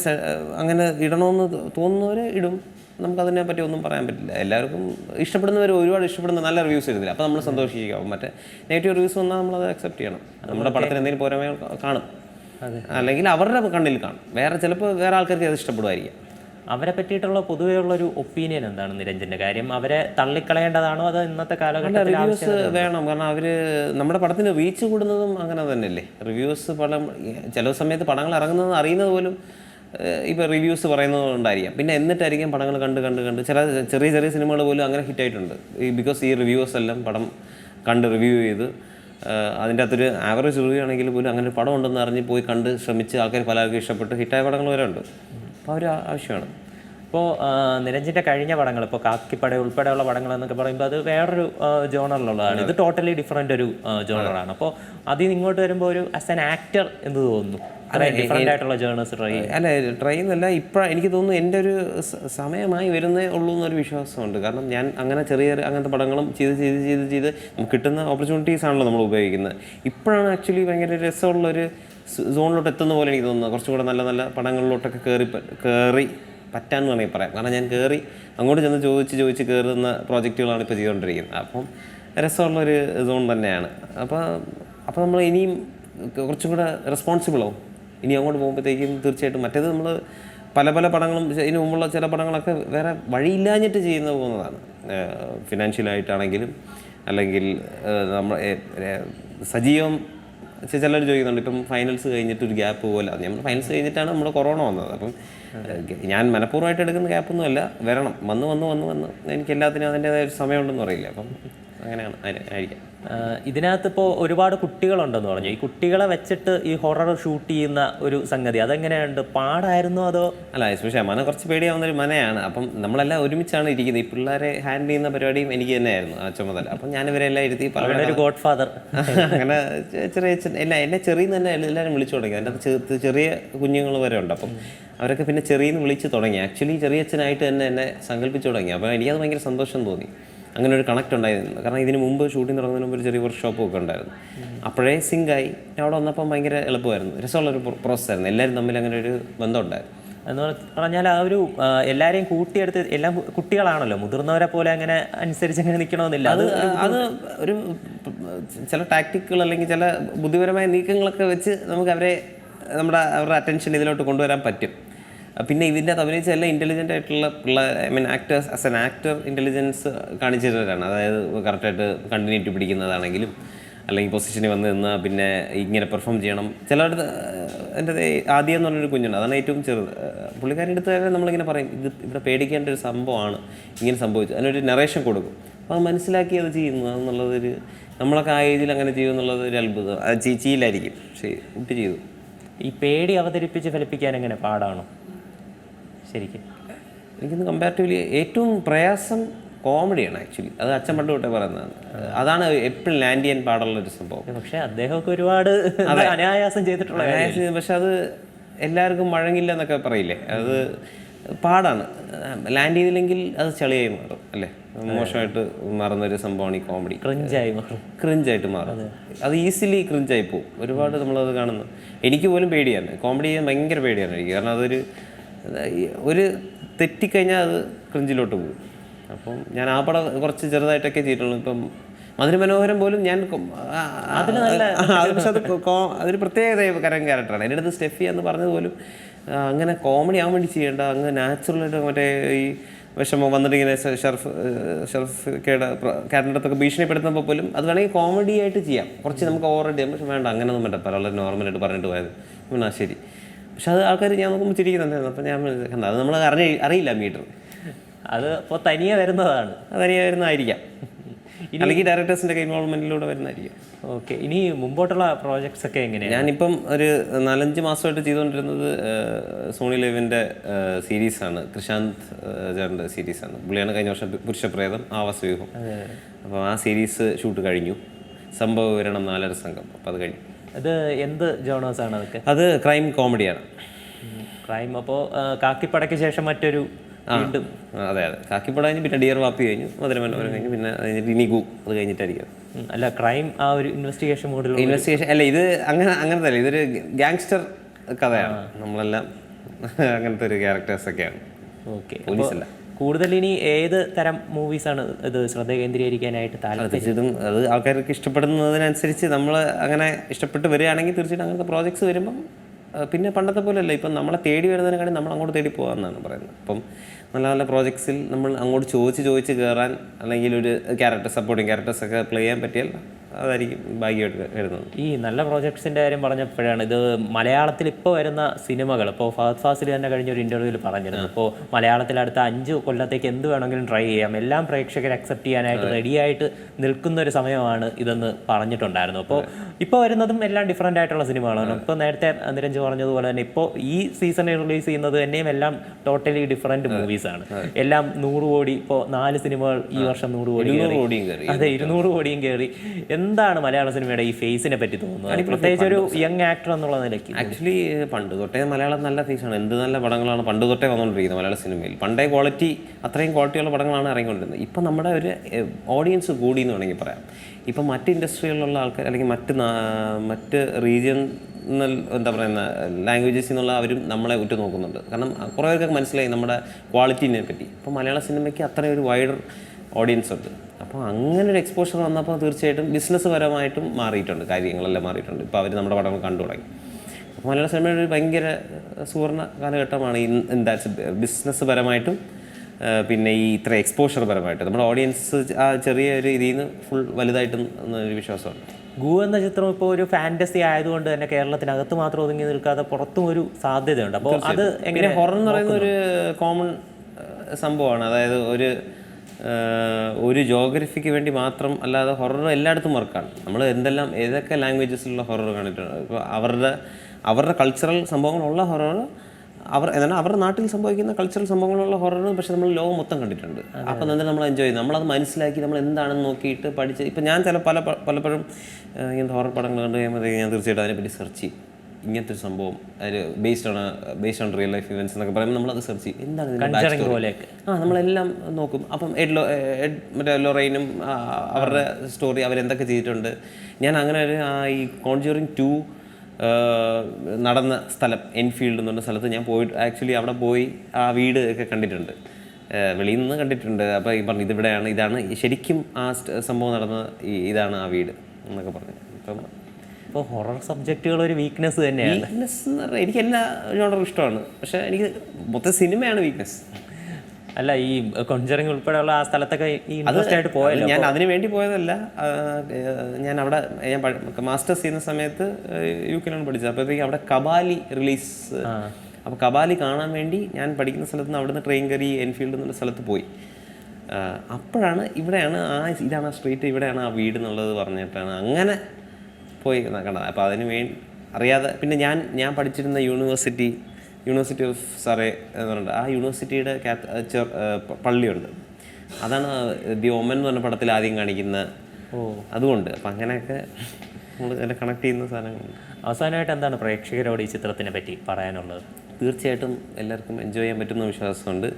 അങ്ങനെ ഇടണമെന്ന് തോന്നുന്നവർ ഇടും. നമുക്കതിനെ പറ്റി ഒന്നും പറയാൻ പറ്റില്ല. എല്ലാവർക്കും ഇഷ്ടപ്പെടുന്നവർ ഒരുപാട് ഇഷ്ടപ്പെടുന്ന നല്ല റിവ്യൂസ് എഴുതില്ല അപ്പോൾ നമ്മൾ സന്തോഷിക്കാം. മറ്റേ നെഗറ്റീവ് റിവ്യൂസ് വന്നാൽ നമ്മളത് അക്സെപ്റ്റ് ചെയ്യണം. നമ്മുടെ പടത്തിന് എന്തെങ്കിലും പോരായ്മ കാണും. അല്ലെങ്കിൽ അവരുടെ കണ്ണിൽ കാണും. വേറെ ചിലപ്പോൾ വേറെ ആൾക്കാർക്ക് അത് ഇഷ്ടപ്പെടുമായിരിക്കും. അവരെ പറ്റിയിട്ടുള്ള പൊതുവെയുള്ള ഉള്ളൊരു ഒപ്പീനിയൻ എന്താണ് നിരഞ്ജന്റെ കാര്യം? അവരെ തള്ളിക്കളയേണ്ടതാണോ അതോ ഇന്നത്തെ കാലഘട്ടത്തിൽ റിവ്യൂസ് വേണം. കാരണം അവർ നമ്മുടെ പടത്തിന് റീച്ച് കൂടുന്നതും അങ്ങനെ തന്നെയല്ലേ? റിവ്യൂസ് പടം ചില സമയത്ത് പടങ്ങൾ ഇറങ്ങുന്നത് അറിയുന്നത് പോലും ഇപ്പോൾ റിവ്യൂസ് പറയുന്നത് കൊണ്ടായിരിക്കാം. പിന്നെ എന്നിട്ടായിരിക്കും പടങ്ങൾ കണ്ട് കണ്ട് കണ്ട് ചില ചെറിയ ചെറിയ സിനിമകൾ പോലും അങ്ങനെ ഹിറ്റായിട്ടുണ്ട് ഈ ബിക്കോസ് ഈ റിവ്യൂസ് എല്ലാം പടം കണ്ട് റിവ്യൂ ചെയ്ത് അതിന്റെ അകത്തൊരു ആവറേജ് റിവ്യൂ ആണെങ്കിൽ പോലും അങ്ങനെ ഒരു പടം ഉണ്ടെന്ന് അറിഞ്ഞ് പോയി കണ്ട് ശ്രമിച്ച് ആൾക്കാർ പലർക്കും ഇഷ്ടപ്പെട്ട് ഹിറ്റായ പടങ്ങൾ വരെ ഉണ്ട്. അപ്പോൾ അവർ ആവശ്യമാണ്. ഇപ്പോൾ നിരഞ്ജിന്റെ കഴിഞ്ഞ പടങ്ങൾ ഇപ്പോൾ കാക്കിപ്പട ഉൾപ്പെടെയുള്ള പടങ്ങൾ എന്നൊക്കെ പറയുമ്പോൾ അത് വേറൊരു ജോണറിലുള്ളതാണ്. ഇത് ടോട്ടലി ഡിഫറെന്റ് ഒരു ജോണറാണ്. അപ്പോൾ അതിൽ നിന്ന് ഇങ്ങോട്ട് വരുമ്പോൾ ഒരു ആസ് ആൻ ആക്ടർ എന്ന് തോന്നുന്നു. ഡിഫറെന്റ് ആയിട്ടുള്ള ജേണേഴ്സ് ട്രൈ അല്ല ട്രൈ എന്നല്ല ഇപ്പോഴാണ് എനിക്ക് തോന്നുന്നു എന്റെ ഒരു സമയമായി വരുന്നേ ഉള്ളൂ എന്നൊരു വിശ്വാസമുണ്ട്. കാരണം ഞാൻ അങ്ങനെ ചെറിയ അങ്ങനത്തെ പടങ്ങളും ചെയ്ത് ചെയ്ത് ചെയ്ത് ചെയ്ത് നമുക്ക് കിട്ടുന്ന ഓപ്പർച്യൂണിറ്റീസ് ആണല്ലോ നമ്മൾ ഉപയോഗിക്കുന്നത്. ഇപ്പോഴാണ് ആക്ച്വലി ഭയങ്കര രസമുള്ളൊരു സോണിലോട്ട് എത്തുന്ന പോലെ എനിക്ക് തോന്നുന്നത്. കുറച്ചും കൂടെ നല്ല നല്ല പടങ്ങളിലോട്ടൊക്കെ കയറി കയറി പറ്റാന്ന് വേണമെങ്കിൽ പറയാം. കാരണം ഞാൻ കയറി അങ്ങോട്ട് ചെന്ന് ചോദിച്ച് ചോദിച്ച് കയറുന്ന പ്രോജക്റ്റുകളാണ് ഇപ്പോൾ ചെയ്തുകൊണ്ടിരിക്കുന്നത്. അപ്പം രസമുള്ളൊരു സോൺ തന്നെയാണ്. അപ്പോൾ അപ്പോൾ നമ്മൾ ഇനിയും കുറച്ചും കൂടെ റെസ്പോൺസിബിളാവും ഇനി അങ്ങോട്ട് പോകുമ്പോഴത്തേക്കും തീർച്ചയായിട്ടും മറ്റേത് നമ്മൾ പല പല പടങ്ങളും ഇതിന് മുമ്പുള്ള ചില പടങ്ങളൊക്കെ വേറെ വഴിയില്ലാഞ്ഞിട്ട് ചെയ്യുന്ന പോകുന്നതാണ്. ഫിനാൻഷ്യലായിട്ടാണെങ്കിലും അല്ലെങ്കിൽ നമ്മൾ സജീവം ചിലർ ചോദിക്കുന്നുണ്ട് ഇപ്പം ഫൈനൽസ് കഴിഞ്ഞിട്ട് ഒരു ഗ്യാപ്പ് പോലെ. നമ്മൾ ഫൈനൽസ് കഴിഞ്ഞിട്ടാണ് നമ്മൾ കൊറോണ വന്നത്. അപ്പം ഞാൻ മനഃപൂർവമായിട്ട് എടുക്കുന്ന ഗ്യാപ്പൊന്നുമല്ല വരണം. വന്ന് വന്ന് വന്ന് വന്ന് എനിക്ക് എല്ലാത്തിനും അതിന്റെതായ ഒരു സമയമുണ്ടെന്ന് അറിയില്ല. അപ്പം അങ്ങനെയാണ്. ആയി- ആയിരിക്കാം. ഇതിനകത്ത് ഇപ്പോൾ ഒരുപാട് കുട്ടികളുണ്ടെന്ന് പറഞ്ഞു. ഈ കുട്ടികളെ വെച്ചിട്ട് ഈ ഹൊറർ ഷൂട്ട് ചെയ്യുന്ന ഒരു സംഗതി അതെങ്ങനെയുണ്ട്? പാടായിരുന്നു അതോ? അല്ല എസ്പെഷ്യ മന കുറച്ച് പേടിയാവുന്ന ഒരു മനയാണ്. അപ്പം നമ്മളെല്ലാം ഒരുമിച്ചാണ് ഇരിക്കുന്നത്. ഈ പിള്ളേരെ ഹാൻഡിൽ ചെയ്യുന്ന പരിപാടിയും എനിക്ക് തന്നെയായിരുന്നു ആ ചുമതല. അപ്പം ഞാൻ ഇവരെല്ലാം ഇരുത്തി ഒരു ഗോഡ് ഫാദർ [laughs] അങ്ങനെ ചെറിയ അല്ല എന്നെ ചെറിയ തന്നെ എല്ലാവരും വിളിച്ചു തുടങ്ങി. എന്റെ ചെറിയ കുഞ്ഞുങ്ങൾ വരെ ഉണ്ട്. അപ്പം അവരൊക്കെ പിന്നെ ചെറിയെന്ന് വിളിച്ച് തുടങ്ങി. ആക്ച്വലി ചെറിയ അച്ഛനായിട്ട് തന്നെ എന്നെ സങ്കല്പിച്ചു തുടങ്ങി. അപ്പോൾ എനിക്കത് ഭയങ്കര സന്തോഷം തോന്നി. അങ്ങനെ ഒരു കണക്ട് ഉണ്ടായിരുന്നു കാരണം ഇതിന് മുമ്പ് ഷൂട്ടിംഗ് തുടങ്ങുന്നതിന് മുമ്പ് ഒരു ചെറിയ വർക്ക്ഷോപ്പും ഒക്കെ ഉണ്ടായിരുന്നു. അപ്പോഴേ സിങ്കായി ഞാൻ അവിടെ വന്നപ്പം ഭയങ്കര എളുപ്പമായിരുന്നു. രസമുള്ളൊരു പ്രോസസ്സായിരുന്നു എല്ലാവരും തമ്മിൽ അങ്ങനെ ഒരു ബന്ധം ഉണ്ടായിരുന്നു. എന്ന് പറഞ്ഞാൽ ആ ഒരു എല്ലാവരെയും കൂട്ടിയെടുത്ത് എല്ലാം കുട്ടികളാണല്ലോ. മുതിർന്നവരെ പോലെ അങ്ങനെ അനുസരിച്ച് അങ്ങനെ നിൽക്കണമെന്നില്ല അത് അത് ഒരു ചില ടാക്ടിക്കുകൾ അല്ലെങ്കിൽ ചില ബുദ്ധിപരമായ നീക്കങ്ങളൊക്കെ വെച്ച് നമുക്ക് അവരെ നമ്മുടെ അവരുടെ അറ്റൻഷൻ ഇതിലോട്ട് കൊണ്ടുവരാൻ പറ്റും. പിന്നെ ഇതിന്റെ അഭിനയിച്ച എല്ലാം ഇന്റലിജന്റ് ആയിട്ടുള്ള പിള്ളേർ I mean actors as an actor intelligence കാണിച്ചിട്ടാണ് അതായത് കറക്റ്റായിട്ട് കണ്ടിന്യൂറ്റി പിടിക്കുന്നതാണെങ്കിലും അല്ലെങ്കിൽ പൊസിഷനിൽ വന്ന് നിന്ന് പിന്നെ ഇങ്ങനെ പെർഫോം ചെയ്യണം. ചിലരുടെ എന്റെ ആദ്യം എന്ന് പറഞ്ഞൊരു കുഞ്ഞുണ്ട്. അതാണ് ഏറ്റവും ചെറുത്. പുള്ളിക്കാരി അടുത്ത് തന്നെ നമ്മളിങ്ങനെ പറയും ഇത് ഇവിടെ പേടിക്കേണ്ട ഒരു സംഭവമാണ് ഇങ്ങനെ സംഭവിച്ചു. അതിനൊരു നറേഷൻ കൊടുക്കും. അപ്പോൾ അത് മനസ്സിലാക്കി അത് ചെയ്യുന്നു. എന്നുള്ളതൊരു നമ്മളൊക്കെ ആ ഏജിൽ അങ്ങനെ ചെയ്യും എന്നുള്ളത് ഒരു അത്ഭുതം. അത് ചീച്ചിയിലായിരിക്കും പക്ഷേ കുട്ടി ചെയ്തു. ഈ പേടി അവതരിപ്പിച്ച് ഫലിപ്പിക്കാൻ എങ്ങനെ പാടാണോ? ശരിക്കും. എനിക്കിന്ന് കമ്പാരിറ്റീവ്ലി ഏറ്റവും പ്രയാസം കോമഡിയാണ് ആക്ച്വലി. അത് അച്ഛൻ പണ്ട് തൊട്ടേ പറയുന്നതാണ്. അതാണ് എപ്പോഴും ലാൻഡിയൻ ചെയ്യാൻ പാടുള്ള ഒരു സംഭവം. പക്ഷേ അദ്ദേഹമൊക്കെ ഒരുപാട് അനായാസം ചെയ്തിട്ടുള്ള. അനായാസം പക്ഷെ അത് എല്ലാവർക്കും വഴങ്ങില്ല എന്നൊക്കെ പറയില്ലേ? അത് പാടാണ്. ലാൻഡ് ചെയ്തില്ലെങ്കിൽ അത് ചെളിയായി മാറും അല്ലേ? മോശമായിട്ട് മാറുന്നൊരു സംഭവമാണ് ഈ കോമഡി. ക്രിഞ്ചായി മാറും. ക്രിഞ്ചായിട്ട് മാറും. അത്. ഈസിലി ക്രിഞ്ചായി പോകും ഒരുപാട് നമ്മളത് കാണുന്നു. എനിക്ക് പോലും പേടിയാണ്. കോമഡി ചെയ്യാൻ ഭയങ്കര പേടിയാണ് എനിക്ക്. കാരണം അതൊരു ഒരു തെറ്റിക്കഴിഞ്ഞാൽ അത് ക്രിഞ്ചിലോട്ട് പോകും. അപ്പം ഞാൻ ആ പടം കുറച്ച് ചെറുതായിട്ടൊക്കെ ചെയ്തിട്ടുള്ളൂ. ഇപ്പം മധുരമനോഹരം പോലും ഞാൻ പക്ഷെ അത് കോ- അതൊരു പ്രത്യേകത കരം ക്യാരക്ടറാണ്. എന്റെ അടുത്ത് സ്റ്റെഫി എന്ന് പറഞ്ഞത് പോലും അങ്ങനെ കോമഡി ആവാൻ വേണ്ടി ചെയ്യേണ്ട അങ്ങ് നാച്ചുറലായിട്ട് മറ്റേ ഈ വിഷമം വന്നിട്ട് ഇങ്ങനെ ഷെർഫ് ഷർഫ് ഷർഫ് കേടെ ക്യാരക്ടറിന്റെ അടുത്തൊക്കെ ഭീഷണിപ്പെടുത്തുമ്പോൾ പോലും അത് വേണമെങ്കിൽ കോമഡി ആയിട്ട് ചെയ്യാം. കുറച്ച് നമുക്ക് ഓവർ ചെയ്യാം. പക്ഷെ വേണ്ട അങ്ങനെയൊന്നും വേണ്ട. പല നോർമലായിട്ട് പറഞ്ഞിട്ട് പോയത്. എന്നാൽ ശരി. പക്ഷെ അത് ആൾക്കാർ ഞാൻ നോക്കുമ്പോൾ ചിരിക്കുന്നുണ്ടായിരുന്നു അപ്പം ഞാൻ കണ്ട അത് നമ്മൾ അറിഞ്ഞ അറിയില്ല മീറ്റർ. അത് ഇപ്പോൾ തനിയെ വരുന്നതാണ്. തനിയെ വരുന്നതായിരിക്കാം. അല്ലെങ്കിൽ ഡയറക്ടേഴ്സിന്റെ ഇൻവോൾവ്മെന്റിലൂടെ വരുന്നതായിരിക്കും. ഓക്കെ ഇനി മുമ്പോട്ടുള്ള പ്രോജക്ട്സ് ഒക്കെ എങ്ങനെയാണ്? ഞാനിപ്പം ഒരു നാലഞ്ച് മാസമായിട്ട് ചെയ്തുകൊണ്ടിരുന്നത് സോണി ലൈവിന്റെ സീരീസാണ്. കൃഷാന്ത് ചേട്ടന്റെ സീരീസാണ്. പുള്ളിയാണ് കഴിഞ്ഞ വർഷം പുരുഷപ്രേതം ആവാസവ്യൂഹം അപ്പോൾ ആ സീരീസ് ഷൂട്ട് കഴിഞ്ഞു. സംഭവ വിവരണം നാലര സംഘം. അപ്പോൾ അത് കഴിഞ്ഞു. അത് എന്ത് ജോണേഴ്സ് ആണ് അതൊക്കെ? അത് ക്രൈം കോമഡിയാണ് ക്രൈം അപ്പോൾ കാക്കിപ്പടയ്ക്ക് ശേഷം മറ്റൊരു വീണ്ടും? അതെ അതെ. കാക്കിപ്പട കഴിഞ്ഞ് പിന്നെ ഡിയർ വാപ്പി കഴിഞ്ഞു മധുര മനോഹരം കഴിഞ്ഞു പിന്നെ അത് കഴിഞ്ഞിട്ട് ഇനി ഗു അത് കഴിഞ്ഞിട്ടായിരിക്കും. അല്ല ക്രൈം ആ ഒരു ഇൻവെസ്റ്റിഗേഷൻ മോഡിൽ ഇൻവെസ്റ്റിഗേഷൻ അല്ല ഇത് അങ്ങനെ അങ്ങനത്തെ അല്ല ഇതൊരു ഗാങ്സ്റ്റർ കഥയാണ്. നമ്മളെല്ലാം [laughs] അങ്ങനത്തെ ഒരു ക്യാരക്ടേഴ്സ് ഒക്കെയാണ്. ഓക്കെ. പോലീസല്ല കൂടുതൽ ഇനി ഏത് തരം മൂവീസാണ് ഇത് ശ്രദ്ധ കേന്ദ്രീകരിക്കാനായിട്ട് താല്പര്യം? തീർച്ചയായിട്ടും. അത് ആൾക്കാർക്ക് ഇഷ്ടപ്പെടുന്നതിനനുസരിച്ച് നമ്മൾ അങ്ങനെ ഇഷ്ടപ്പെട്ട് വരികയാണെങ്കിൽ തീർച്ചയായിട്ടും അങ്ങനത്തെ പ്രോജക്ട്സ് വരുമ്പം പിന്നെ പണ്ടത്തെ പോലെയല്ല. ഇപ്പം നമ്മളെ തേടി വരുന്നതിനെക്കാളും നമ്മൾ അങ്ങോട്ട് തേടി പോകാമെന്നാണ് പറയുന്നത്. അപ്പം നല്ല നല്ല പ്രോജക്ട്സിൽ നമ്മൾ അങ്ങോട്ട് ചോദിച്ച് ചോദിച്ച് കയറാൻ അല്ലെങ്കിൽ ഒരു ക്യാരക്ടർ സപ്പോർട്ടിങ് ക്യാരക്ടേഴ്സ് ഒക്കെ പ്ലേ ചെയ്യാൻ പറ്റിയാൽ അതായിരിക്കും ഭാഗ്യമായിട്ട് വരുന്നത്. ഈ നല്ല പ്രോജക്ട്സിന്റെ കാര്യം പറഞ്ഞപ്പോഴാണ് ഇത് മലയാളത്തിൽ ഇപ്പോൾ വരുന്ന സിനിമകൾ ഇപ്പോൾ ഫഹദ് ഫാസിൽ തന്നെ കഴിഞ്ഞ ഒരു ഇന്റർവ്യൂവിൽ പറഞ്ഞിരുന്നു. ഇപ്പോൾ മലയാളത്തിൽ അടുത്ത അഞ്ച് കൊല്ലത്തേക്ക് എന്ത് വേണമെങ്കിലും ട്രൈ ചെയ്യാം. എല്ലാം പ്രേക്ഷകർ അക്സെപ്റ്റ് ചെയ്യാനായിട്ട് റെഡിയായിട്ട് നിൽക്കുന്ന ഒരു സമയമാണ് ഇതെന്ന് പറഞ്ഞിട്ടുണ്ടായിരുന്നു. അപ്പോൾ ഇപ്പോൾ വരുന്നതും എല്ലാം ഡിഫറെന്റ് ആയിട്ടുള്ള സിനിമകളാണ്. ഇപ്പോൾ നേരത്തെ നിരഞ്ജ് പറഞ്ഞതുപോലെ തന്നെ ഇപ്പോൾ ഈ സീസണിൽ റിലീസ് ചെയ്യുന്നത് തന്നെയും എല്ലാം ടോട്ടലി ഡിഫറെന്റ് മൂവീസാണ് എല്ലാം നൂറ് കോടി ഇപ്പോൾ നാല് സിനിമകൾ ഈ വർഷം നൂറ് കോടി അതെ ഇരുന്നൂറ് കോടിയും കയറി എന്താണ് മലയാള സിനിമയുടെ ഈ ഫേസിനെ പറ്റി തോന്നുന്നത്? പ്രത്യേകിച്ച് ഒരു യങ് ആക്ടർ എന്നുള്ള നിലയ്ക്ക്. ആക്ച്വലി പണ്ട് തൊട്ടേ മലയാളം നല്ല ഫേസാണ്. എന്ത് നല്ല പടങ്ങളാണ് പണ്ട് തൊട്ടേ വന്നുകൊണ്ടിരിക്കുന്നത് മലയാള സിനിമയിൽ. പണ്ടേ ക്വാളിറ്റി അത്രയും ക്വാളിറ്റിയുള്ള പടങ്ങളാണ് ഇറങ്ങിക്കൊണ്ടിരുന്നത്. ഇപ്പം നമ്മുടെ ഒരു ഓഡിയൻസ് കൂടി എന്ന് വേണമെങ്കിൽ പറയാം. ഇപ്പം മറ്റ് ഇൻഡസ്ട്രികളിലുള്ള ആൾക്കാർ അല്ലെങ്കിൽ മറ്റ് മറ്റ് റീജിയൻ എന്താ പറയുന്ന ലാംഗ്വേജസ് നിന്നുള്ള അവരും നമ്മളെ ഉറ്റുനോക്കുന്നുണ്ട്. കാരണം കുറേ പേർക്ക് മനസ്സിലായി നമ്മുടെ ക്വാളിറ്റിനെ പറ്റി. അപ്പോൾ മലയാള സിനിമയ്ക്ക് അത്രയും ഒരു വൈഡർ ഓഡിയൻസ് ഉണ്ട്. അപ്പോൾ അങ്ങനെ ഒരു എക്സ്പോഷർ വന്നപ്പോൾ തീർച്ചയായിട്ടും ബിസിനസ് പരമായിട്ടും മാറിയിട്ടുണ്ട് കാര്യങ്ങളെല്ലാം മാറിയിട്ടുണ്ട്. ഇപ്പോൾ അവർ നമ്മുടെ പടങ്ങൾ കണ്ടു തുടങ്ങി. അപ്പോൾ മലയാള സിനിമയുടെ ഒരു ഭയങ്കര സുവർണ സുവർണ കാലഘട്ടമാണ് ഇൻ എന്താ ബിസിനസ് പരമായിട്ടും പിന്നെ ഈ ഇത്ര എക്സ്പോഷർ പരമായിട്ട് നമ്മുടെ ഓഡിയൻസ് ആ ചെറിയ ഒരു ഇതിൽ നിന്ന് ഫുൾ വലുതായിട്ടും എന്നൊരു വിശ്വാസമുണ്ട്. ഗു എന്ന ചിത്രം ഇപ്പോൾ ഒരു ഫാന്റസി ആയതുകൊണ്ട് തന്നെ കേരളത്തിനകത്ത് മാത്രം ഒതുങ്ങി നിൽക്കാതെ പുറത്തും ഒരു സാധ്യതയുണ്ട്. അപ്പോൾ അത് എങ്ങനെ ഹൊറർ എന്ന് പറയുന്ന ഒരു കോമൺ സംഭവമാണ്. അതായത് ഒരു ഒരു ജോഗ്രഫിക്ക് വേണ്ടി മാത്രം അല്ലാതെ ഹൊറർ എല്ലായിടത്തും വർക്കാണ് നമ്മൾ എന്തെല്ലാം ഏതൊക്കെ ലാംഗ്വേജസിലുള്ള ഹൊറർ കണ്ടിട്ടുണ്ട്. ഇപ്പോൾ അവരുടെ അവരുടെ കൾച്ചറൽ സംഭവങ്ങളുള്ള ഹൊറർ അവർ എന്താണ് അവരുടെ നാട്ടിൽ സംഭവിക്കുന്ന കൾച്ചറൽ സംഭവങ്ങളുള്ള ഹൊറർ പക്ഷെ നമ്മൾ ലോകം മൊത്തം കണ്ടിട്ടുണ്ട്. അപ്പം തന്നെ നമ്മൾ എൻജോയ് ചെയ്യും നമ്മളത് മനസ്സിലാക്കി നമ്മൾ എന്താണെന്ന് നോക്കിയിട്ട് പഠിച്ച് ഇപ്പം ഞാൻ ചില പല പലപ്പോഴും ഇങ്ങനത്തെ ഹൊറർ പടങ്ങൾ കണ്ടു കഴിയുമ്പോഴത്തേക്ക് ഞാൻ തീർച്ചയായിട്ടും അതിനെപ്പറ്റി സെർച്ച് ചെയ്യും. ഇങ്ങനത്തെ ഒരു സംഭവം. അതിൽ based on based on real life events എന്നൊക്കെ പറയുമ്പോൾ നമ്മളത് സെർച്ച് ചെയ്യും. എന്താണ് ഇതിന്റെ പോലെയൊക്കെ. ആ നമ്മളെല്ലാം നോക്കും. അപ്പം എഡ് ലോ എഡ് മറ്റേ ലൊറൈനും അവരുടെ സ്റ്റോറി അവരെന്തൊക്കെ ചെയ്തിട്ടുണ്ട്. ഞാൻ അങ്ങനെ ഒരു ആ, ഈ കോൺജ്യൂറിങ് ടു നടന്ന സ്ഥലം എൻഫീൽഡ് എന്ന് പറഞ്ഞ സ്ഥലത്ത് ഞാൻ പോയിട്ട് ആക്ച്വലി അവിടെ പോയി ആ വീട് ഒക്കെ കണ്ടിട്ടുണ്ട്. വെളിയിൽ നിന്ന് കണ്ടിട്ടുണ്ട്. അപ്പോൾ ഈ പറഞ്ഞു ഇതിവിടെയാണ് ഇതാണ് ശരിക്കും ആ സംഭവം നടന്ന ഇതാണ് ആ വീട് എന്നൊക്കെ പറഞ്ഞു. അപ്പം ഇപ്പോൾ ഹൊറർ സബ്ജക്റ്റുകൾ ഒരു വീക്ക്നെസ് തന്നെയാണ്. വീക്ക്നെസ് എന്ന് പറഞ്ഞാൽ എനിക്ക് എല്ലാ ജോണറും ഇഷ്ടമാണ്. പക്ഷേ എനിക്ക് മൊത്തം സിനിമയാണ് വീക്ക്നെസ് അല്ല ഈ കൊഞ്ചറിങ് ഉൾപ്പെടെയുള്ള ആ സ്ഥലത്തൊക്കെ ഈ ഇൻട്രസ്റ്റ് ആയിട്ട് പോയല്ലോ. ഞാൻ അതിന് വേണ്ടി പോയതല്ല. ഞാൻ അവിടെ ഞാൻ മാസ്റ്റേഴ്സ് ചെയ്യുന്ന സമയത്ത് യു കെയിലാണ് പഠിച്ചത്. അപ്പോഴത്തേക്ക് അവിടെ കബാലി റിലീസ് അപ്പോൾ കബാലി കാണാൻ വേണ്ടി ഞാൻ പഠിക്കുന്ന സ്ഥലത്ത് നിന്ന് അവിടുന്ന് ട്രെയിൻ കയറി എൻഫീൽഡ് എന്നുള്ള സ്ഥലത്ത് പോയി. അപ്പോഴാണ് ഇവിടെയാണ് ആ ഇതാണ് ആ സ്ട്രീറ്റ് ഇവിടെയാണ് ആ വീട് എന്നുള്ളത് പറഞ്ഞിട്ടാണ്. അങ്ങനെ പോയി കണ്ടത്. അപ്പോൾ അതിന് വേ അറിയാതെ പിന്നെ ഞാൻ ഞാൻ പഠിച്ചിരുന്ന യൂണിവേഴ്സിറ്റി യൂണിവേഴ്സിറ്റി ഓഫ് സറേ എന്ന് പറഞ്ഞിട്ട് ആ യൂണിവേഴ്സിറ്റിയുടെ കാത്ത് പള്ളിയുണ്ട്. അതാണ് ദി ഒമൻ എന്ന് പറഞ്ഞ പടത്തിൽ ആദ്യം കാണിക്കുന്ന ഓ. അതുകൊണ്ട്. അപ്പം അങ്ങനെയൊക്കെ നമ്മൾ കണക്ട് ചെയ്യുന്ന സാധനങ്ങളുണ്ട്. അവസാനമായിട്ട് എന്താണ് പ്രേക്ഷകരോട് ഈ ചിത്രത്തിനെ പറ്റി പറയാനുള്ളത്? തീർച്ചയായിട്ടും എല്ലാവർക്കും എൻജോയ് ചെയ്യാൻ പറ്റുന്ന വിശ്വാസമുണ്ട്.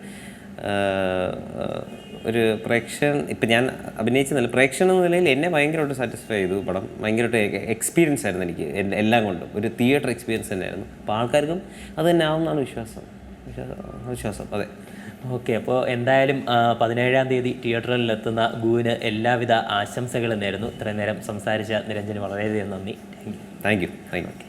ഒരു പ്രേക്ഷൻ ഇപ്പം ഞാൻ അഭിനയിച്ചെന്നല്ല പ്രേക്ഷകൻ എന്ന നിലയിൽ എന്നെ ഭയങ്കരമായിട്ട് സാറ്റിസ്ഫൈ ചെയ്തു പടം. ഭയങ്കരമായിട്ട് എക്സ്പീരിയൻസ് ആയിരുന്നു എനിക്ക് എല്ലാം കൊണ്ടും. ഒരു തിയേറ്റർ എക്സ്പീരിയൻസ് തന്നെയായിരുന്നു. അപ്പോൾ ആൾക്കാർക്കും അത് തന്നെ ആവുമെന്നാണ് വിശ്വാസം. വിശ്വാസം വിശ്വാസം അതെ. ഓക്കെ അപ്പോൾ എന്തായാലും പതിനേഴാം തീയതി തിയേറ്ററിൽ എത്തുന്ന ഗുവിന് എല്ലാവിധ ആശംസകളും നേരുന്നു. ഇത്രയും നേരം സംസാരിച്ച നിരഞ്ജന് വളരെയധികം നന്ദി. Thank you thank you thank you